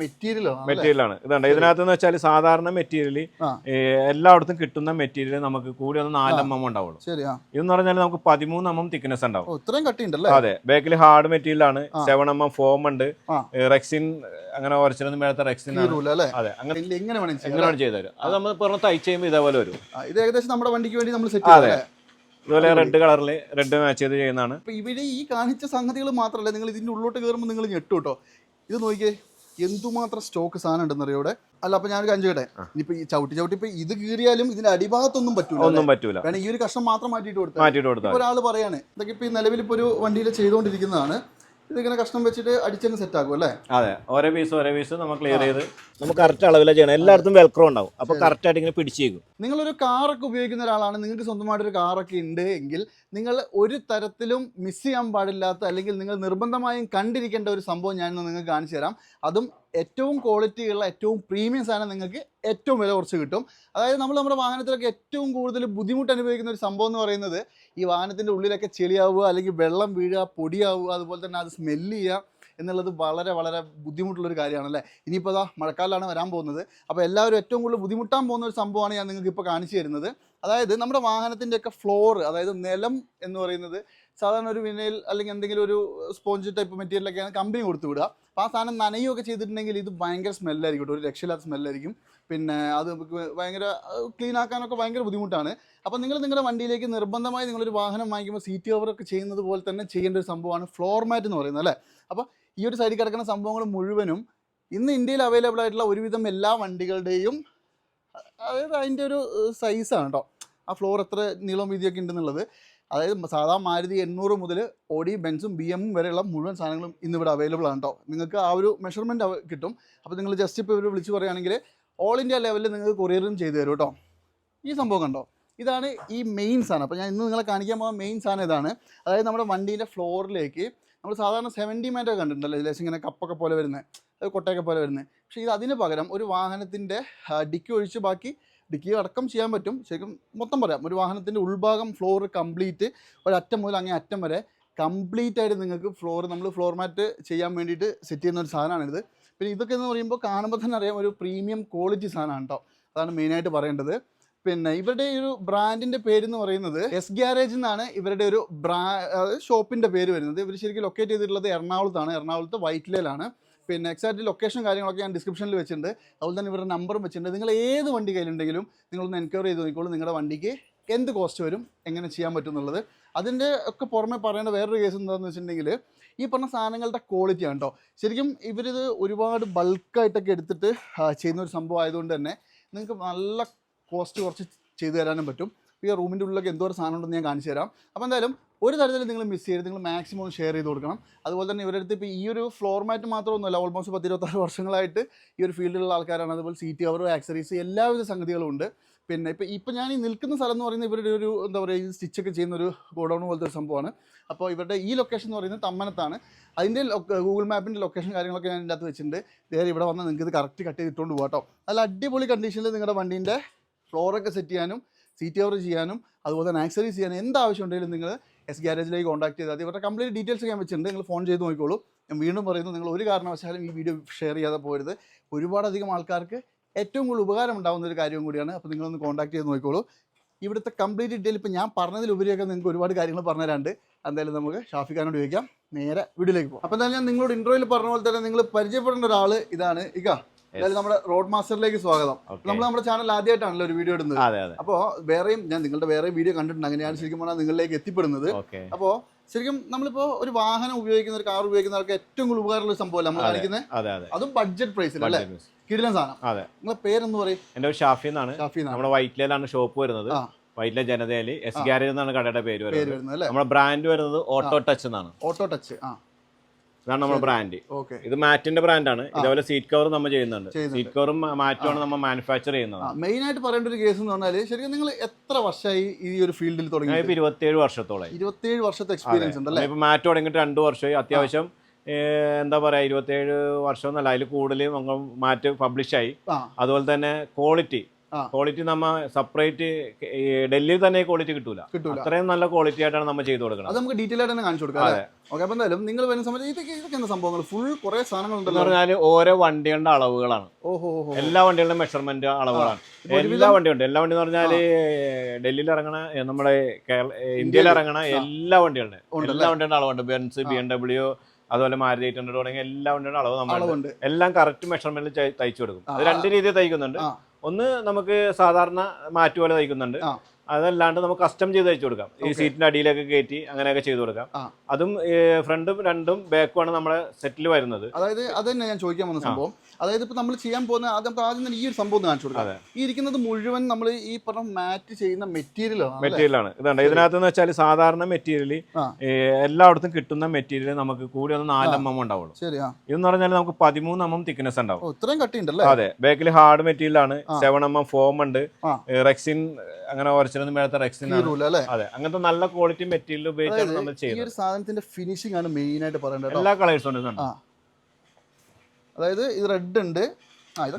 മെറ്റീരിയലോ മെറ്റീരിയലാണ് ഇതുണ്ട് ഇതിനകത്ത് എന്ന് വെച്ചാൽ സാധാരണ മെറ്റീരിയൽ. എല്ലായിടത്തും കിട്ടുന്ന മെറ്റീരിയൽ നമുക്ക് കൂടി ഒന്ന് നാല് എം എം ഉണ്ടാവുള്ളൂ ഇതെന്ന് പറഞ്ഞാൽ നമുക്ക് പതിമൂന്ന് എം എം തിക്നെസ് ഉണ്ടാവും ഇത്രയും കട്ടിയുണ്ടല്ലേ? അതെ. ബാക്കിൽ ഹാർഡ് മെറ്റീരിയൽ ആണ്. സെവൻ എം എം ഫോം ഉണ്ട്. റെക്സിൻ അങ്ങനെ ഒറിജിനൽ മേളത്തെ റെക്സിൻ അതെ. അങ്ങനെ എങ്ങനെ ചെയ്തു തരും. അത് നമ്മൾ പറഞ്ഞ തയ്ച്ച് ചെയ്യുമ്പോൾ ഇതേപോലെ വരും. ഇത് ഏകദേശം നമ്മുടെ വണ്ടിക്ക് വേണ്ടി നമ്മൾ സെറ്റ് അതെ. ഇതുപോലെ റെഡ് കളറിൽ റെഡ് മാച്ച് ചെയ്ത് ചെയ്യുന്നതാണ്. ഇവിടെ ഈ കാണിച്ച സംഗതികൾ മാത്രമല്ല നിങ്ങൾ ഇതിന്റെ ഉള്ളോട്ട് കയറുമ്പോൾ നിങ്ങൾ ഞെട്ടു കേട്ടോ ഇത് നോക്കിയേ. എന്തുമാത്രം സ്റ്റോക്ക് സാധനം ഉണ്ടെന്ന് അറിയോ ഇവിടെ? അല്ല അപ്പൊ ഞാനൊരു അഞ്ചു കേട്ടെ ഇനിയിപ്പോ ഈ ചവിട്ടി ചവിട്ടി ഇപ്പൊ ഇത് കീറിയാലും ഇതിന്റെ അടിഭാഗത്തൊന്നും പറ്റൂല ഒന്നും പറ്റൂല. കാരണം ഈ ഒരു കഷ്ണം മാത്രം മാറ്റിയിട്ട് കൊടുത്തു മാറ്റിയിട്ട് കൊടുത്തു ഒരാൾ പറയാണ് ഇതൊക്കെ ഇപ്പൊ നിലവിൽ ഇപ്പൊ ഒരു വണ്ടിയിൽ ചെയ്തുകൊണ്ടിരിക്കുന്നതാണ്. ഇതിങ്ങനെ കഷ്ണം വെച്ചിട്ട് അടിച്ചങ്ങ് സെറ്റ് ആക്കും അല്ലേ? അതെ ഓരോ പീസ് ഓരോ പീസ് നമ്മൾ ക്ലിയർ ചെയ്ത് നമുക്ക് കറക്റ്റ് അളവിലാണ് ചെയ്യണം. എല്ലായിടത്തും വെൽക്രോ ഉണ്ടാവും. അപ്പൊ കറക്റ്റ് ആയിട്ട് ഇങ്ങനെ പിടിച്ചേക്കും. നിങ്ങളൊരു കാറൊക്കെ ഉപയോഗിക്കുന്ന ഒരാളാണ് നിങ്ങൾക്ക് സ്വന്തമായിട്ടൊരു കാറൊക്കെ ഉണ്ട് എങ്കിൽ നിങ്ങൾ ഒരു തരത്തിലും മിസ് ചെയ്യാൻ പാടില്ലാത്ത അല്ലെങ്കിൽ നിങ്ങൾ നിർബന്ധമായും കണ്ടിരിക്കേണ്ട ഒരു സംഭവം ഞാൻ നിങ്ങൾക്ക് കാണിച്ചു തരാം. അതും ഏറ്റവും ക്വാളിറ്റിയുള്ള ഏറ്റവും പ്രീമിയം സാധനം നിങ്ങൾക്ക് ഏറ്റവും വില കുറച്ച് കിട്ടും. അതായത് നമ്മൾ നമ്മുടെ വാഹനത്തിലൊക്കെ ഏറ്റവും കൂടുതൽ ബുദ്ധിമുട്ട് അനുഭവിക്കുന്ന ഒരു സംഭവം എന്ന് പറയുന്നത് ഈ വാഹനത്തിന്റെ ഉള്ളിലൊക്കെ ചെളിയാവുക അല്ലെങ്കിൽ വെള്ളം വീഴുക പൊടിയാവുക അതുപോലെ തന്നെ അത് സ്മെല്ല് ചെയ്യുക എന്നുള്ളത് വളരെ വളരെ ബുദ്ധിമുട്ടുള്ളൊരു കാര്യമാണ് അല്ലേ ഇനിയിപ്പോൾ അതാ മഴക്കാലമാണ് വരാൻ പോകുന്നത്. അപ്പോൾ എല്ലാവരും ഏറ്റവും കൂടുതൽ ബുദ്ധിമുട്ടാൻ പോകുന്ന ഒരു സംഭവമാണ് ഞാൻ നിങ്ങൾക്ക് ഇപ്പോൾ കാണിച്ചു തരുന്നത്. അതായത് നമ്മുടെ വാഹനത്തിന്റെയൊക്കെ ഫ്ലോർ അതായത് നിലം എന്ന് പറയുന്നത് സാധാരണ ഒരു വിനയിൽ അല്ലെങ്കിൽ എന്തെങ്കിലും ഒരു സ്പോഞ്ച് ടൈപ്പ് മെറ്റീരിയലൊക്കെയാണ് കമ്പനി കൊടുത്തു വിടുക. അപ്പോൾ ആ സാധനം നനയുകയൊക്കെ ചെയ്തിട്ടുണ്ടെങ്കിൽ ഇത് ഭയങ്കര സ്മെല്ലായിരിക്കും ഒരു രക്ഷയില്ലാത്ത സ്മെല്ലായിരിക്കും പിന്നെ അത് ഭയങ്കര ക്ലീൻ ആക്കാനൊക്കെ ഭയങ്കര ബുദ്ധിമുട്ടാണ്. അപ്പോൾ നിങ്ങൾ നിങ്ങളുടെ വണ്ടിയിലേക്ക് നിർബന്ധമായി നിങ്ങളൊരു വാഹനം വാങ്ങിക്കുമ്പോൾ സീറ്റ് കവറൊക്കെ ചെയ്യുന്നത് പോലെ തന്നെ ചെയ്യേണ്ട ഒരു സംഭവമാണ് ഫ്ലോർ മാറ്റ് എന്ന് പറയുന്നത് അല്ലേ? അപ്പോൾ ഈ ഒരു സൈഡിൽ കിടക്കുന്ന സംഭവങ്ങൾ മുഴുവനും ഇന്ന് ഇന്ത്യയിൽ അവൈലബിൾ ആയിട്ടുള്ള ഒരുവിധം എല്ലാ വണ്ടികളുടെയും അതായത് അതിന്റെ ഒരു സൈസാണ് കേട്ടോ ആ ഫ്ലോർ എത്ര നീളം വീതിയൊക്കെ ഉണ്ടെന്നുള്ളത്. അതായത് സാധാ മാരുതി എണ്ണൂറ് മുതൽ ഓഡി ബെൻസും ബി എമ്മും വരെയുള്ള മുഴുവൻ സാധനങ്ങളും ഇന്ന് ഇവിടെ അവൈലബിൾ ആണ് കേട്ടോ നിങ്ങൾക്ക് ആ ഒരു മെഷർമെന്റ് കിട്ടും. അപ്പോൾ നിങ്ങൾ ജസ്റ്റ് ഇപ്പോൾ ഇവർ വിളിച്ച് പറയുകയാണെങ്കിൽ ഓൾ ഇന്ത്യ ലെവലിൽ നിങ്ങൾക്ക് കൊറിയറും ചെയ്തു തരും കേട്ടോ ഈ സംഭവം കണ്ടോ? ഇതാണ് ഈ മെയിൻ സാധനം. അപ്പോൾ ഞാൻ ഇന്ന് നിങ്ങളെ കാണിക്കാൻ പോകുന്ന മെയിൻ സാധനം ഇതാണ്. അതായത് നമ്മുടെ വണ്ടീന്റെ ഫ്ലോറിലേക്ക് നമ്മൾ സാധാരണ സെവന്റി മാറ്റോ കണ്ടിട്ടുണ്ടല്ലോ ലേശം ഇങ്ങനെ കപ്പൊക്കെ പോലെ വരുന്നത് അത് കൊട്ടയൊക്കെ പോലെ വരുന്നത് പക്ഷേ ഇത് അതിന് പകരം ഒരു വാഹനത്തിന്റെ ഡിക്കി ഒഴിച്ച് ബാക്കി ഡിക്കി അടക്കം ചെയ്യാൻ പറ്റും. ശരിക്കും മൊത്തം പറയാം ഒരു വാഹനത്തിന്റെ ഉൾഭാഗം ഫ്ലോർ കംപ്ലീറ്റ് ഒരറ്റം മുതൽ അങ്ങേ അറ്റം വരെ കംപ്ലീറ്റ് ആയിട്ട് നിങ്ങൾക്ക് ഫ്ലോർ നമ്മൾ ഫ്ലോർ മാറ്റ് ചെയ്യാൻ വേണ്ടിയിട്ട് സെറ്റ് ചെയ്യുന്ന ഒരു സാധനമാണിത്. പിന്നെ ഇതൊക്കെ എന്ന് പറയുമ്പോൾ കാണുമ്പോൾ തന്നെ അറിയാം ഒരു പ്രീമിയം ക്വാളിറ്റി സാധനമാണ് കേട്ടോ അതാണ് മെയിനായിട്ട് പറയേണ്ടത്. പിന്നെ ഇവരുടെ ഒരു ബ്രാൻഡിന്റെ പേര് എന്ന് പറയുന്നത് എസ് ഗ്യാരേജ് എന്നാണ് ഇവരുടെ ഒരു ബ്രാ ഷോപ്പിന്റെ പേര് വരുന്നത്. ഇവർ ശരിക്കും ലൊക്കേറ്റ് ചെയ്തിട്ടുള്ളത് എറണാകുളത്താണ്. എറണാകുളത്ത് വൈറ്റിലയിലാണ്. പിന്നെ എക്സാക്ട് ലൊക്കേഷൻ കാര്യങ്ങളൊക്കെ ഞാൻ ഡിസ്ക്രിപ്ഷനിൽ വെച്ചിട്ടുണ്ട്. അതുപോലെ തന്നെ ഇവരുടെ നമ്പറും വെച്ചിട്ടുണ്ട്. നിങ്ങൾ ഏത് വണ്ടി കയ്യിലുണ്ടെങ്കിലും നിങ്ങളൊന്ന് എൻക്വയറി ചെയ്ത് നോക്കിക്കോളൂ. നിങ്ങളുടെ വണ്ടിക്ക് എന്ത് കോസ്റ്റ് വരും? എങ്ങനെ ചെയ്യാൻ പറ്റും എന്നുള്ളത് അതിന്റെ ഒക്കെ പുറമെ പറയേണ്ട വേറൊരു കേസ് എന്താണെന്ന് വെച്ചിട്ടുണ്ടെങ്കിൽ ഈ പറഞ്ഞ സാധനങ്ങളുടെ ക്വാളിറ്റി ആണ് കേട്ടോ ശരിക്കും ഇവരിത് ഒരുപാട് ബൾക്കായിട്ടൊക്കെ എടുത്തിട്ട് ചെയ്യുന്ന ഒരു സംഭവം ആയതുകൊണ്ട് തന്നെ നിങ്ങൾക്ക് നല്ല കോസ്റ്റ് കുറച്ച് ചെയ്തു തരാനും പറ്റും. ഈ റൂമിന്റെ ഉള്ളിലൊക്കെ എന്തോ ഒരു സാധനം ഉണ്ടെന്ന് ഞാൻ കാണിച്ചു തരാം. അപ്പോൾ എന്തായാലും ഒരു തരത്തിൽ നിങ്ങൾ മിസ് ചെയ്യരുത്. നിങ്ങൾ മാക്സിമം ഒന്ന് ഷെയർ ചെയ്ത് കൊടുക്കണം. അതുപോലെ തന്നെ ഇവരുടെ അടുത്ത് ഇപ്പോൾ ഈ ഒരു ഫ്ലോർ മാറ്റ് മാത്രമൊന്നുമല്ല ഓൾമോസ്റ്റ് പത്തിരുപത്താറ് വർഷങ്ങളായിട്ട് ഈ ഒരു ഫീൽഡിലുള്ള ആൾക്കാരാണ്. അതുപോലെ സീറ്റ് കവർ ആക്സറീസ് എല്ലാവിധ സംഗതികളും ഉണ്ട്. പിന്നെ ഇപ്പോൾ ഇപ്പോൾ ഞാൻ ഈ നിൽക്കുന്ന സ്ഥലം എന്ന് പറയുന്നത് ഇവരുടെ ഒരു എന്താ പറയുക ഈ സ്റ്റിച്ചൊക്കെ ചെയ്യുന്ന ഒരു ഗോഡൗൺ പോലത്തെ ഒരു സംഭവമാണ്. അപ്പോൾ ഇവരുടെ ഈ ലൊക്കേഷൻ എന്ന് പറയുന്നത് തമ്മനത്താണ്. അതിന്റെ ഗൂഗിൾ മാപ്പിന്റെ ലൊക്കേഷൻ കാര്യങ്ങളൊക്കെ ഞാൻ ഇതിന്റെ അകത്ത് വെച്ചിട്ടുണ്ട്. നേരെ ഇവിടെ വന്നാൽ നിങ്ങൾക്ക് ഇത് കറക്റ്റ് കട്ട് ചെയ്തിട്ടുകൊണ്ട് പോകാം കേട്ടോ നല്ല അടിപൊളി കണ്ടീഷനിൽ നിങ്ങളുടെ വണ്ടീന്റെ ഫ്ലോറൊക്കെ സെറ്റ് ചെയ്യാനും സീറ്റ് കവർ ചെയ്യാനും അതുപോലെ തന്നെ ആക്സറീസ് ചെയ്യാനും എന്ത് ആവശ്യം ഉണ്ടെങ്കിലും നിങ്ങൾ എസ് ഗ്യാരേജിലേക്ക് കോൺടാക്ട് ചെയ്താൽ മതി. ഇവരുടെ കംപ്ലീറ്റ് ഡീറ്റെയിൽസ് ഞാൻ വെച്ചിട്ടുണ്ട്. നിങ്ങൾ ഫോൺ ചെയ്ത് നോക്കിക്കോളൂ. ഞാൻ വീണ്ടും പറയുന്നു നിങ്ങൾ ഒരു കാരണവശാലും ഈ വീഡിയോ ഷെയർ ചെയ്യാതെ പോരുത് ഒരുപാടധികം ആൾക്കാർക്ക് ഏറ്റവും കൂടുതൽ ഉപകാരം ഉണ്ടാകുന്ന ഒരു കാര്യം കൂടിയാണ്. അപ്പോൾ നിങ്ങളൊന്ന് കോൺടാക്ട് ചെയ്ത് നോക്കിക്കോളൂ. ഇവിടുത്തെ കംപ്ലീറ്റ് ഡീറ്റെയിൽ ഇപ്പോൾ ഞാൻ പറഞ്ഞതിലുപരിയൊക്കെ നിങ്ങൾക്ക് ഒരുപാട് കാര്യങ്ങൾ പറഞ്ഞു തരാണ്ട് എന്തായാലും നമുക്ക് ഷാഫിഖാനോട് ചോദിക്കാം. നേരെ വീട്ടിലേക്ക് പോകും. അപ്പോൾ എന്തായാലും ഞാൻ നിങ്ങളോട് ഇൻട്രോയിൽ പറഞ്ഞ പോലെ തന്നെ നിങ്ങൾ പരിചയപ്പെടേണ്ട ഒരാൾ ഇതാണ്. ഇക എന്തായാലും നമ്മുടെ റോഡ് മാസ്റ്ററിലേക്ക് സ്വാഗതം നമ്മൾ നമ്മുടെ ചാനൽ ആദ്യമായിട്ടാണല്ലോ ഒരു വീഡിയോ ഇടുന്നത്. അപ്പോൾ വേറെയും ഞാൻ നിങ്ങളുടെ വേറെ വീഡിയോ കണ്ടിട്ടുണ്ട്. അങ്ങനെയാണ് ശരിക്കും പറഞ്ഞാൽ നിങ്ങളിലേക്ക് എത്തിപ്പെടുന്നത്. അപ്പോ അപ്പോൾ ശരിക്കും നമ്മളിപ്പോ ഒരു വാഹനം ഉപയോഗിക്കുന്ന ഒരു കാർ ഉപയോഗിക്കുന്ന ആൾക്ക് ഏറ്റവും കൂടുതൽ ഉപകാരമുള്ള ഒരു സംഭവമല്ല നമ്മൾ. കാണിക്കുന്നത് അതെ അതെ. അതും ബഡ്ജറ്റ് പ്രൈസിൽ അല്ലേ? കിടിലൻ സാധനം. അതെ. നിങ്ങളെ പേരെന്ന് പറയും? എന്റെ ഷാഫി എന്നാണ്. നമ്മുടെ വൈറ്റ്ലയിലാണ് ഷോപ്പ് വരുന്നത്. വൈറ്റില ജനതയിൽ എസ് ഗാരേജ് ഗ്യാരേജ് എന്നാണ് കടയുടെ പേര് വരുന്നത്. വരുന്നത് നമ്മുടെ ബ്രാൻഡ് വരുന്നത് ഓട്ടോ ടച്ച് എന്നാണ്. ഓട്ടോ ടച്ച് ആ. ഇതാണ് നമ്മുടെ ബ്രാൻഡ് ഇത് മാറ്റിന്റെ ബ്രാൻഡാണ്. ഇതേപോലെ സീറ്റ് കവർ നമ്മൾ ചെയ്യുന്നുണ്ട്. സീറ്റ് കവറും മാറ്റുമാണ് നമ്മൾ മാനുഫാക്ചർ ചെയ്യുന്നത്. മെയിൻ ആയിട്ട് പറയേണ്ട ഒരു കേസ് എന്ന് പറഞ്ഞാൽ ശരിക്കും നിങ്ങൾ എത്ര വർഷമായി ഈ ഒരു ഫീൽഡിൽ തുടങ്ങി ഇരുപത്തിയേഴ് വർഷത്തോളം ഇരുപത്തിയേഴ് വർഷത്തെ എക്സ്പീരിയൻസ് ഉണ്ടല്ലേ? ഇപ്പൊ മാറ്റ് തുടങ്ങിയിട്ട് രണ്ട് വർഷമായി. അത്യാവശ്യം എന്താ പറയാ ഇരുപത്തിയേഴ് വർഷം എന്നല്ല അതിൽ കൂടുതൽ നമ്മൾ മാറ്റ് പബ്ലിഷായി അതുപോലെ തന്നെ ക്വാളിറ്റി. ക്വാളിറ്റി നമ്മ സെപ്പറേറ്റ് ഡൽഹിയിൽ തന്നെ ക്വാളിറ്റി കിട്ടൂല. കിട്ടൂല. അത്രയും നല്ല ക്വാളിറ്റി ആയിട്ടാണ് നമ്മൾ ചെയ്തു അത് കൊടുക്കുന്നത് നമുക്ക് ഡീറ്റെയിൽ ആയിട്ട് തന്നെ കാണിച്ചു കൊടുക്കാം ഓക്കെ എന്തായാലും നിങ്ങൾ വരുന്ന സമയത്ത് ഇതൊക്കെ ഇതൊക്കെ എന്താ സംഭവങ്ങൾ? ഫുൾ കുറെ സാധനങ്ങൾ ഉണ്ടെന്ന് പറഞ്ഞാൽ ഓരോ വണ്ടികളുടെ അളവുകളാണ്. ഓഹോ എല്ലാ വണ്ടികളുടെ മെഷർമെന്റ് അളവുകളാണ്. എല്ലാ വണ്ടിയുണ്ട് എല്ലാ വണ്ടി എന്ന് പറഞ്ഞാൽ ഡൽഹിയിൽ ഇറങ്ങണ നമ്മുടെ കേരള ഇന്ത്യയിൽ ഇറങ്ങണ എല്ലാ വണ്ടികളുടെ എല്ലാ വണ്ടികളുടെ അളവുണ്ട്. ബെൻസ് ബി എം ഡബ്ല്യു അതുപോലെ മാരുതി എയ്റ്റ് ഹൺഡ്രഡ് തുടങ്ങിയ എല്ലാ വണ്ടിയുടെ അളവ് നമ്മൾ എല്ലാം കറക്റ്റ് മെഷർമെന്റിൽ തയ്ച്ചു കൊടുക്കും. അത് രണ്ട് രീതിയിൽ തയ്ക്കുന്നുണ്ട്. ഒന്ന് നമുക്ക് സാധാരണ മാറ്റ് പോലെ തയ്ക്കുന്നുണ്ട്. അതല്ലാണ്ട് നമുക്ക് കസ്റ്റം ചെയ്ത് തയ്ച്ചു കൊടുക്കാം. ഈ. സീറ്റിന്റെ അടിയിലൊക്കെ കയറ്റി അങ്ങനെയൊക്കെ ചെയ്തു കൊടുക്കാം. അതും ഫ്രണ്ടും രണ്ടും ബാക്കുമാണ് നമ്മുടെ സെറ്റിൽ വരുന്നത്. അതായത് അത് തന്നെ ഞാൻ ചോദിക്കാൻ വന്ന സംഭവം. അതായത് ഇപ്പൊ നമ്മൾ ചെയ്യാൻ പോകുന്ന ആദ്യം ആദ്യം തന്നെ ഈ ഒരു സംഭവം കാണിച്ചു കൊടുക്കാം ഈ ഇരിക്കുന്നത് മുഴുവൻ നമ്മൾ ഈ പറഞ്ഞ മാറ്റ് ചെയ്യുന്ന മെറ്റീരിയലാണ്? മെറ്റീരിയലാണ് ഇതുണ്ട് ഇതിനകത്ത് എന്ന് വെച്ചാൽ സാധാരണ മെറ്റീരിയൽ. എല്ലായിടത്തും കിട്ടുന്ന മെറ്റീരിയൽ നമുക്ക് കൂടി ഒന്ന് നാല് എം എം ഉണ്ടാവുള്ളൂ ഇതെന്ന് പറഞ്ഞാൽ നമുക്ക് പതിമൂന്ന് എം എം തിക്നെസ് ഉണ്ടാവും ഇത്രയും കട്ടിയുണ്ടല്ലേ അതെ. ബാക്കിൽ ഹാർഡ് മെറ്റീരിയൽ ആണ്. സെവൻ എം എം ഫോം ഉണ്ട് റെക്സിൻ അങ്ങനെ ഒരച്ചിരുന്ന് മേളത്തെ റെക്സിൻ അതെ. അങ്ങനത്തെ നല്ല ക്വാളിറ്റി മെറ്റീരിയൽ ഉപയോഗിച്ചാണ് നമ്മൾ ചെയ്യുന്നത്. ഈ ഒരു സാധനത്തിന്റെ ഫിനിഷിംഗ് ആണ് മെയിൻ ആയിട്ട് പറയേണ്ടത് എല്ലാ കളേഴ്സും ഉണ്ട്. അതായത് ഇത് റെഡ് ഉണ്ട്.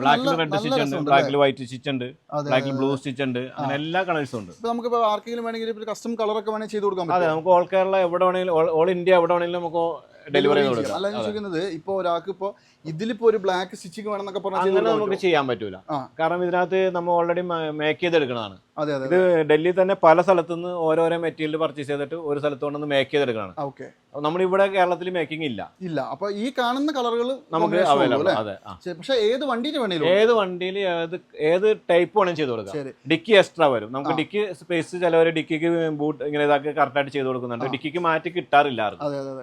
ബ്ലാക്കിൽ റെഡ് സ്റ്റിച്ച് ഉണ്ട്. ബ്ലാക്കിൽ വൈറ്റ് സ്റ്റിച്ച് ഉണ്ട്. ബ്ലാക്കിൽ ബ്ലൂ സ്റ്റിച്ച് ഉണ്ട്. അങ്ങനെ എല്ലാ കളേഴ്സും ഉണ്ട്. ഇപ്പൊ നമുക്ക് ഇപ്പൊ ആർക്കെങ്കിലും വേണമെങ്കിൽ ഇപ്പൊ കസ്റ്റം കളറൊക്കെ വേണമെങ്കിൽ ചെയ്ത് കൊടുക്കാൻ അതെ നമുക്ക് ഓൾ കേരള എവിടെ വേണമെങ്കിലും ഓൾ ഇന്ത്യ എവിടെ വേണമെങ്കിലും നമുക്ക് ഡെലിവറി ചെയ്ത് കൊടുക്കാം. അല്ല ഞാൻ അതെ. ചോദിക്കുന്നത് ഇപ്പൊ ഒരാൾക്ക് ഇപ്പൊ ഇതിലിപ്പോ ഒരു ബ്ലാക്ക് സ്റ്റിച്ചിങ് വേണമെന്നൊക്കെ പറഞ്ഞാൽ അങ്ങനെ നമുക്ക് ചെയ്യാൻ പറ്റൂല. കാരണം ഇതിനകത്ത് നമ്മൾ ഓൾറെഡി മേക്ക് അതെ ഇത് ഡൽഹി തന്നെ പല സ്ഥലത്തു നിന്ന് ഓരോരോ മെറ്റീരിയൽ പർച്ചേസ് ചെയ്തിട്ട് ഒരു സ്ഥലത്ത് കൊണ്ടുവന്ന് മേക്ക് ചെയ്തെടുക്കണം ഓക്കെ നമ്മളിവിടെ കേരളത്തിൽ മേക്കിംഗ് ഇല്ല. ഇല്ല. അപ്പൊ ഈ കാണുന്ന കളറുകൾ നമുക്ക് അവൈലബിൾ അതെ. പക്ഷെ ഏത് വണ്ടിയിൽ വേണേലും ഏത് വണ്ടിയിൽ ഏത് ഏത് ടൈപ്പ് വേണമെങ്കിലും ചെയ്ത് കൊടുക്കാം. ഡിക്കി എക്സ്ട്രാ വരും. നമുക്ക് ഡിക്കി സ്പേസ് ചിലവർ ഡിക്കിക്ക് ബൂട്ട് ഇങ്ങനെ ഇതാക്കി കറക്റ്റായിട്ട് ചെയ്ത് കൊടുക്കുന്നുണ്ട്. ഡിക്കിക്ക് മാറ്റി കിട്ടാറില്ല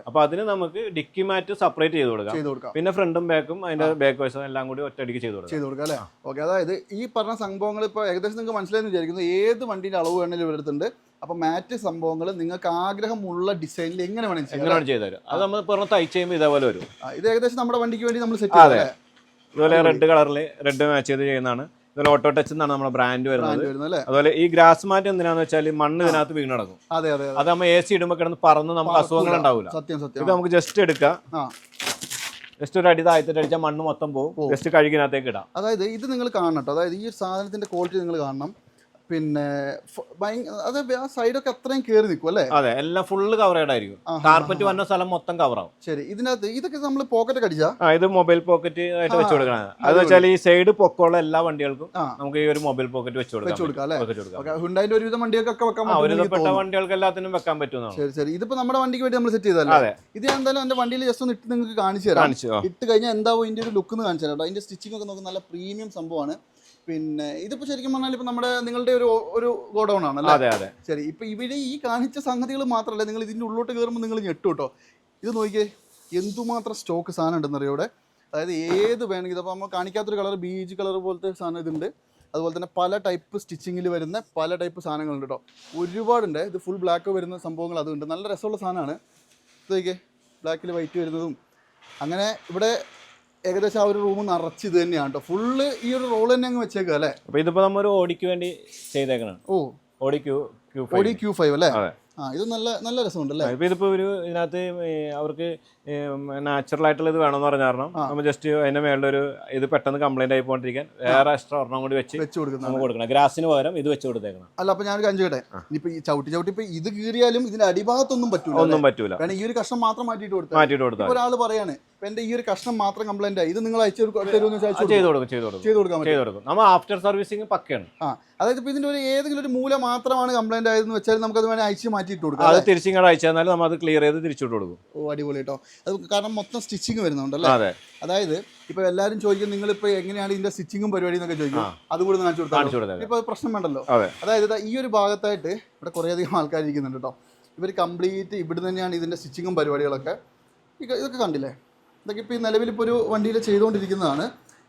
അപ്പൊ അതിന് നമുക്ക് ഡിക്കി മാറ്റ് സെപ്പറേറ്റ് ചെയ്ത് കൊടുക്കാം. പിന്നെ ഫ്രണ്ടും ബാക്കും അതിന്റെ ബാക്ക് വശം എല്ലാം കൂടി ഒറ്റയടിക്ക് ചെയ്തു കൊടുക്കും. ചെയ്തു കൊടുക്കാം അല്ലേ? ഓക്കെ അതായത് ഈ പറഞ്ഞ സംഭവങ്ങൾ ഇപ്പോൾ ഏകദേശം നിങ്ങൾക്ക് മനസ്സിലായെന്ന് വിചാരിക്കുന്നു. ഏത് വണ്ടിയുടെ അളവ് വേണമെങ്കിലും ഇവരടുത്തുണ്ട് അപ്പൊ മാറ്റ് സംഭവങ്ങൾ നിങ്ങൾക്ക് ആഗ്രഹമുള്ള ഡിസൈനിൽ എങ്ങനെ വേണമെങ്കിൽ എങ്ങനെയാണ് ചെയ്തു തരും അത് നമ്മൾ പറഞ്ഞ തയ്ച്ച് ചെയ്യുമ്പോൾ ഇതേപോലെ വരും. ഇത് ഏകദേശം നമ്മുടെ വണ്ടിക്ക് വേണ്ടി നമ്മൾ സെറ്റ് അതെ. ഇതുപോലെ റെഡ് കളറിൽ റെഡ് മാച്ച് ചെയ്ത് ചെയ്യുന്നതാണ്. ഇതുപോലെ ഓട്ടോ ടച്ച് എന്നാണ് നമ്മുടെ ബ്രാൻഡ് വരുന്നത്. അതുപോലെ ഈ ഗ്രാസ് മാറ്റ് എന്തിനാന്ന് വെച്ചാൽ മണ്ണ് ഇതിനകത്ത് വീണ് നടക്കും അതെ അതെ അതെ. അത് നമ്മൾ എ സി ഇടുമ്പോൾ കിടന്ന് പറന്ന് നമുക്ക് അസുഖങ്ങൾ ഉണ്ടാവില്ല സത്യം ഇത് സത്യം നമുക്ക് ജസ്റ്റ് എടുക്കാം. ജസ്റ്റ് ഒരു അടി താഴ്ത്തിട്ട് അടിച്ചാൽ മണ്ണ് മൊത്തം പോകും. ജസ്റ്റ് കഴുകിനകത്തേക്ക് ഇടാം. അതായത് ഇത് നിങ്ങൾ കാണണം കേട്ടോ. അതായത് ഈ ഒരു സാധനത്തിന്റെ ക്വാളിറ്റി നിങ്ങൾ കാണണം. പിന്നെ അതെ ആ സൈഡൊക്കെ അത്രയും കയറി നിൽക്കും അല്ലേ? അതെ എല്ലാം ഫുള്ള് കവറേഡ് ആയിരിക്കും. കാർപ്പറ്റ് വന്ന സ്ഥലം മൊത്തം കവറാവും ശരി ഇതിനകത്ത് ഇതൊക്കെ നമ്മൾ പോക്കറ്റ് അടിച്ചാ? ആ ഇത് മൊബൈൽ പോക്കറ്റ് ആയിട്ട് വെച്ച് കൊടുക്കണം. അത് വെച്ചാൽ ഈ സൈഡ് പൊക്കമുള്ള എല്ലാ വണ്ടികൾക്കും നമുക്ക് ഈ ഒരു മൊബൈൽ പോക്കറ്റ് വെച്ച് കൊടുക്കാം. ഹുണ്ടായിന്റെ ഒരുവിധം വണ്ടികൾക്കൊക്കെ വെക്കാൻ പറ്റും ഒരുവിധപ്പെട്ട. വണ്ടികൾക്ക് എല്ലാത്തിനും വെക്കാൻ പറ്റുന്നതാണ്. ശരി ശരി. ഇതിപ്പോ നമ്മുടെ വണ്ടിക്ക് വേണ്ടി നമ്മൾ സെറ്റ് ചെയ്തല്ലേ ഇത് ഞാൻ എന്തായാലും എന്റെ വണ്ടിയിൽ ജസ്റ്റ് ഒന്ന് ഇട്ട് നിങ്ങൾക്ക് കാണിച്ചു തരാം. കാണിച്ചു ഇട്ട് കഴിഞ്ഞാൽ എന്താവും ഇതിന്റെ ഒരു ലുക്ക് എന്ന് കാണിച്ചു തരാം അതിന്റെ സ്റ്റിച്ചിങ് ഒക്കെ നോക്കുന്ന നല്ല പ്രീമിയം സംഭവമാണ്. പിന്നെ ഇതിപ്പോ ശരിക്കും പറഞ്ഞാൽ ഇപ്പൊ നമ്മുടെ നിങ്ങളുടെ ഒരു ഒരു ഗോഡൗൺ ആണല്ലേ അതെ അതെ. ശരി ഇപ്പൊ ഇവിടെ ഈ കാണിച്ച സംഗതികൾ മാത്രമല്ല നിങ്ങൾ ഇതിന്റെ ഉള്ളോട്ട് കയറുമ്പോൾ നിങ്ങൾ ഞെട്ടു കേട്ടോ. ഇത് നോക്കിയേ എന്തുമാത്രം സ്റ്റോക്ക് സാധനം ഉണ്ടെന്നറിയോ ഇവിടെ? അതായത് ഏത് വേണമെങ്കിൽ അപ്പോൾ നമ്മൾ കാണിക്കാത്തൊരു കളർ ബീജ് കളർ പോലത്തെ സാധനം ഇതുണ്ട്. അതുപോലെ തന്നെ പല ടൈപ്പ് സ്റ്റിച്ചിങ്ങിൽ വരുന്ന പല ടൈപ്പ് സാധനങ്ങളുണ്ട് കേട്ടോ. ഒരുപാടുണ്ട് ഇത് ഫുൾ ബ്ലാക്ക് വരുന്ന സംഭവങ്ങൾ അതുണ്ട്. നല്ല രസമുള്ള സാധനമാണ്. ഇത് നോക്കിയേ ബ്ലാക്കിൽ വൈറ്റ് വരുന്നതും. അങ്ങനെ ഇവിടെ ഏകദേശം ആ ഒരു റൂം നിറച്ച് ഇത് തന്നെയാണ് കേട്ടോ ഫുള്ള് ഈ ഒരു റോൾ തന്നെ അങ്ങ് വെച്ചേക്കുക അല്ലേ? അപ്പൊ ഇതിപ്പോ നമ്മ ഒരു ഓടിക്ക് വേണ്ടി ചെയ്തേക്കണം ഓ. ഓടി ക്യൂ ക്യൂ ഓടി ക്യൂ ഫൈവ് അല്ലേ? ആ ഇത് നല്ല നല്ല രസമുണ്ട് അല്ലേ? ഇപ്പൊ ഇതിപ്പോ ഒരു ഇതിനകത്ത് അവർക്ക് നാച്ചുറൽ ആയിട്ടുള്ള ഇത് വേണമെന്ന് പറഞ്ഞ കാരണം നമ്മൾ ജസ്റ്റ് അതിന്റെ മേളിലൊരു ഇത് പെട്ടെന്ന് കംപ്ലൈന്റ് ആയി പോകാണ്ടിരിക്കാൻ വേറെ എക്സ്ട്രാ ഒരെണ്ണം കൂടി വെച്ച് വെച്ച് കൊടുക്കുന്നത് നമുക്ക് കൊടുക്കണം. ഗ്രാസിന് പകരം ഇത് വെച്ച് കൊടുത്തേക്കണം. അല്ല അപ്പൊ ഞാൻ അഞ്ചു കേട്ടെ ഇനിയിപ്പോ ഈ ചവിട്ടി ചവിട്ടി ഇപ്പൊ ഇത് കീറിയാലും ഇതിന്റെ അടിഭാഗത്തൊന്നും പറ്റൂല ഒന്നും പറ്റൂല. കാരണം ഈ ഒരു കഷ്ണം മാത്രം മാറ്റിയിട്ട് കൊടുത്താൽ മാറ്റിയിട്ട് കൊടുത്താൽ ഇപ്പൊ ഒരാൾ പറയാണ് ഇപ്പൊ എന്റെ ഈ ഒരു കഷ്ണം മാത്രം കംപ്ലൈന്റ് ആയി ഇത് നിങ്ങൾ അയച്ചു തരുമെന്ന് വെച്ചാൽ അയച്ചു ചെയ്ത് കൊടുക്കും. ചെയ്തു കൊടുക്കും. ചെയ്തു കൊടുക്കാൻ ചെയ്തു കൊടുക്കും. നമ്മൾ ആഫ്റ്റർ സർവീസിങ് പക്കയാണ്. ആ അതായത് ഇപ്പൊ ഇതിന്റെ ഒരു ഏതെങ്കിലും ഒരു മൂല മാത്രമാണ് കംപ്ലൈന്റ് ആയതെന്ന് വെച്ചാൽ നമുക്ക് അത് വേണേൽ അയച്ച് മാറ്റിയിട്ട് കൊടുക്കാം അത്? തിരിച്ചിങ്ങോട്ട് അയച്ചു തന്നാൽ നമ്മൾ അത് ക്ലിയർ ചെയ്ത് തിരിച്ചിട്ട് കൊടുക്കും. ഓ അടിപൊളി കേട്ടോ അത് കാരണം മൊത്തം സ്റ്റിച്ചിങ് വരുന്നുണ്ടല്ലേ അതെ. അതായത് ഇപ്പൊ എല്ലാരും ചോദിക്കും നിങ്ങൾ ഇപ്പൊ എങ്ങനെയാണ് ഇതിന്റെ സ്റ്റിച്ചിങ്ങും പരിപാടി എന്നൊക്കെ ചോദിക്കും? അതുകൂടെ കാണിച്ചു കൊടുത്താൽ ഇപ്പൊ പ്രശ്നം വേണ്ടല്ലോ. അതായത് ഈ ഒരു ഭാഗത്തായിട്ട് ഇവിടെ കുറേ അധികം ആൾക്കാർ ഇരിക്കുന്നുണ്ട് കേട്ടോ ഇവർ കംപ്ലീറ്റ് ഇവിടെ തന്നെയാണ് ഇതിന്റെ സ്റ്റിച്ചിങ്ങും പരിപാടികളൊക്കെ. ഇതൊക്കെ കണ്ടില്ലേ? ഇതൊക്കെ ഇപ്പോൾ ഈ നിലവിൽ ഇപ്പോൾ ഒരു വണ്ടിയിൽ ചെയ്തുകൊണ്ടിരിക്കുന്നതാണ്.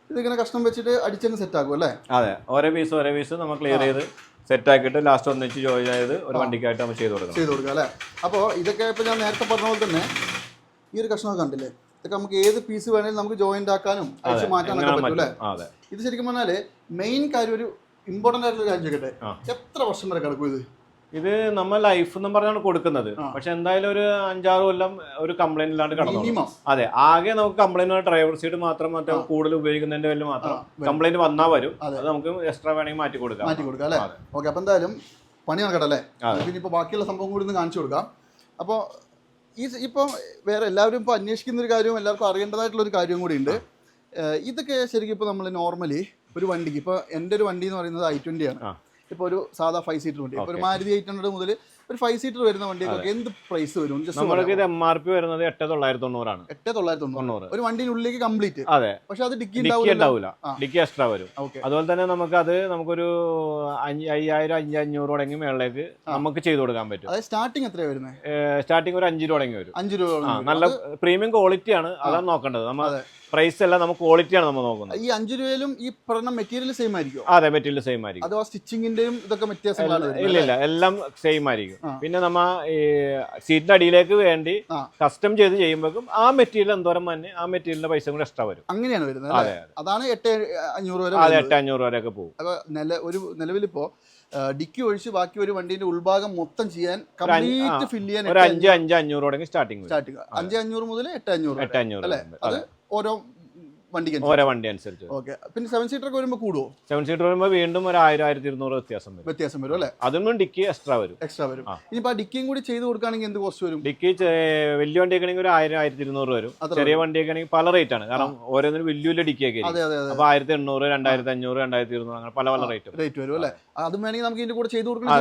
ഇതിങ്ങനെ കഷ്ണം വെച്ചിട്ട് അടിച്ചങ്ങ് സെറ്റ് ആക്കും അല്ലേ? അതെ. ഓരോ പീസ് ഓരോ പീസ് നമ്മൾ ക്ലിയർ ചെയ്ത് സെറ്റ് ആക്കിയിട്ട് ലാസ്റ്റ് ഒന്നിച്ച് ജോയിൻ ചെയ്ത് ഒരു വണ്ടിക്കായിട്ട് നമ്മൾ ചെയ്ത് കൊടുക്കും ചെയ്ത് കൊടുക്കുക അല്ലേ? അപ്പോൾ ഇതൊക്കെ ഇപ്പോൾ ഞാൻ നേരത്തെ പറഞ്ഞ പോലെ തന്നെ ഈ ഒരു കഷ്ണമൊക്കെ കണ്ടില്ലേ? ഇതൊക്കെ നമുക്ക് ഏത് പീസ് വേണമെങ്കിലും നമുക്ക് ജോയിന്റ് ആക്കാനും അടിച്ച് മാറ്റാനൊക്കെ പറ്റും. അല്ലേ അതെ. ഇത് ശരിക്കും പറഞ്ഞാൽ മെയിൻ കാര്യം ഒരു ഇമ്പോർട്ടന്റ് ആയിട്ടുള്ള കാര്യം ചോദിക്കട്ടെ? എത്ര വർഷം വരെ കിടക്കും ഇത്? ഇത് നമ്മൾ ലൈഫ് എന്ന് പറഞ്ഞാണ് കൊടുക്കുന്നത്. പക്ഷെ എന്തായാലും ഒരു അഞ്ചാറ് കൊല്ലം ഒരു കംപ്ലൈന്റ് ഇല്ലാണ്ട് കടന്നു അതെ ആകെ നമുക്ക് കംപ്ലൈന്റ് ഡ്രൈവർ സീറ്റ് മാത്രം മറ്റേ കൂടുതൽ ഉപയോഗിക്കുന്നതിന്റെ പേരിൽ മാത്രം കംപ്ലൈന്റ് വന്നാൽ വരും. അത്. നമുക്ക് എക്സ്ട്രാ വേണമെങ്കിൽ മാറ്റി കൊടുക്കാം. മാറ്റി കൊടുക്കാം അല്ലേ? അതെ. ഓക്കെ അപ്പൊ എന്തായാലും പണി നടക്കട്ടെ അല്ലേ. പിന്നെ ഇപ്പോൾ ബാക്കിയുള്ള സംഭവം കൂടി ഒന്ന് കാണിച്ചു കൊടുക്കാം. അപ്പോൾ ഈ ഇപ്പം വേറെ എല്ലാവരും ഇപ്പോൾ അന്വേഷിക്കുന്ന ഒരു കാര്യവും എല്ലാവർക്കും അറിയേണ്ടതായിട്ടുള്ള ഒരു കാര്യവും കൂടി ഉണ്ട്. ഇതൊക്കെ ശരിക്കും ഇപ്പോൾ നമ്മൾ നോർമലി ഒരു വണ്ടിക്ക് ഇപ്പോൾ എന്റെ ഒരു വണ്ടി എന്ന് പറയുന്നത് ഐ ട്വന്റി ആണ്. ഇപ്പോൾ ഒരു സാധാ ഫൈവ് സീറ്റർ വണ്ടി. ഇപ്പോൾ ഒരു. മാരുതി എയ്റ്റ് ഹൺഡ്രഡ് മുതൽ ഒരു ഫൈവ് സീറ്റർ വരുന്ന വണ്ടിയൊക്കെ എന്ത് പ്രൈസ് വരും? ജസ്റ്റ് നമ്മൾക്ക് ഇത് എം ആർ പി വരുന്നത് എട്ട് തൊള്ളായിരത്തി തൊണ്ണൂറാണ് എട്ട് തൊള്ളായിരത്തി തൊണ്ണൂറ്. ഒരു ഒരു വണ്ടിനുള്ളിലേക്ക് കംപ്ലീറ്റ് അതെ. പക്ഷെ അത് ഡിക്കി ഉണ്ടാവില്ല. ഡിക്കി എക്സ്ട്രാ വരും. അതുപോലെ തന്നെ നമുക്ക് അത് നമുക്കൊരു അയ്യായിരം അഞ്ച് അഞ്ഞൂറ് തുടങ്ങി മേളിലേക്ക് നമുക്ക് ചെയ്തു കൊടുക്കാൻ പറ്റും. അതായത് സ്റ്റാർട്ടിംഗ് എത്രയാണ് വരുന്നത് സ്റ്റാർട്ടിംഗ് ഒരു അഞ്ച് രൂപ തുടങ്ങി വരും. അഞ്ച് രൂപ നല്ല പ്രീമിയം ക്വാളിറ്റി ആണ്. അതാണ് നോക്കേണ്ടത്. നമ്മൾ പ്രൈസ് അല്ല നമുക്ക് ക്വാളിറ്റിയാണ് നമ്മൾ നോക്കുന്നത്. ഈ അഞ്ചു രൂപയിലും ഈ പറഞ്ഞ മെറ്റീരിയൽ സെയിം ആയിരിക്കും അതെ മെറ്റീരിയൽ സെയിം ആയിരിക്കും. അഥവാ സ്റ്റിച്ചിങ്ങിന്റെയും ഇതൊക്കെ വ്യത്യാസങ്ങളാണ് ഇല്ല ഇല്ല എല്ലാം സെയിം ആയിരിക്കും. പിന്നെ നമ്മ ഈ സീറ്റിന്റെ അടിയിലേക്ക് വേണ്ടി കസ്റ്റം ചെയ്ത് ചെയ്യുമ്പോഴേക്കും ആ മെറ്റീരിയൽ എന്തോരം തന്നെ ആ മെറ്റീരിയലിന്റെ പൈസ കൂടെ എക്സ്ട്രാ വരും. അങ്ങനെയാണ് വരുന്നത് അതെ? അതാണ് എട്ട് അഞ്ഞൂറ് വരെ അതെ. എട്ട് അഞ്ഞൂറ് വരെയൊക്കെ പോകും. അപ്പൊ നില ഒരു നിലവിലിപ്പോ ഡിക്കി ഒഴിച്ച് ബാക്കി ഒരു വണ്ടിന്റെ ഉൾഭാഗം മൊത്തം ചെയ്യാൻ കംപ്ലീറ്റ് ഫില്ല് ചെയ്യാൻ അഞ്ച് അഞ്ച് അഞ്ഞൂറ് സ്റ്റാർട്ടിംഗ് സ്റ്റാർട്ടിങ്. അഞ്ച് അഞ്ഞൂറ് മുതൽ എട്ട് അഞ്ഞൂറ് എട്ട് അഞ്ഞൂറ് അല്ലേ? അത്. അതെ ഓരോ വണ്ടിക്ക് ഓരോ വണ്ടി അനുസരിച്ച് ഓക്കെ. പിന്നെ സെവൻ സീറ്റർ ഒക്കെ വരുമ്പോൾ കൂടുവോ? സെവൻ സീറ്റർ വരുമ്പോൾ വീണ്ടും ഒരു ആയിരം ആയിരത്തി ഇരുന്നൂറ് വ്യത്യാസം വരും. വ്യത്യാസം വരും അല്ലേ? അതൊന്നും ഡിക്കി എക്സ്ട്രാ വരും. എക്സ്ട്രാ വരും. ഇനി ആ ഡിക്കിയും കൂടി ചെയ്ത് കൊടുക്കുകയാണെങ്കിൽ എന്ത് കോസ്റ്റ് വരും? ഡിക്കി വലിയ വണ്ടിയൊക്കെ ആണെങ്കിൽ ഒരു ആയിരം ആയിരത്തി ഇരുന്നൂറ് വരും ചെറിയ വണ്ടിയൊക്കെ ആണെങ്കിൽ പല റേറ്റ് ആണ്. കാരണം ഓരോന്നിനും വലിയ വലിയ ഡിക്കിയൊക്കെ അതെ അതെ അതെ. അപ്പൊ ആയിരത്തി എണ്ണൂറ് രണ്ടായിരത്തി അഞ്ഞൂറ് രണ്ടായിരത്തി ഇരുന്നൂറ് അങ്ങനെ പല പല റേറ്റ് റേറ്റ് വരും അല്ലേ? അതും വേണമെങ്കിൽ നമുക്ക് ഇതിന്റെ കൂടെ ചെയ്ത് കൊടുക്കണം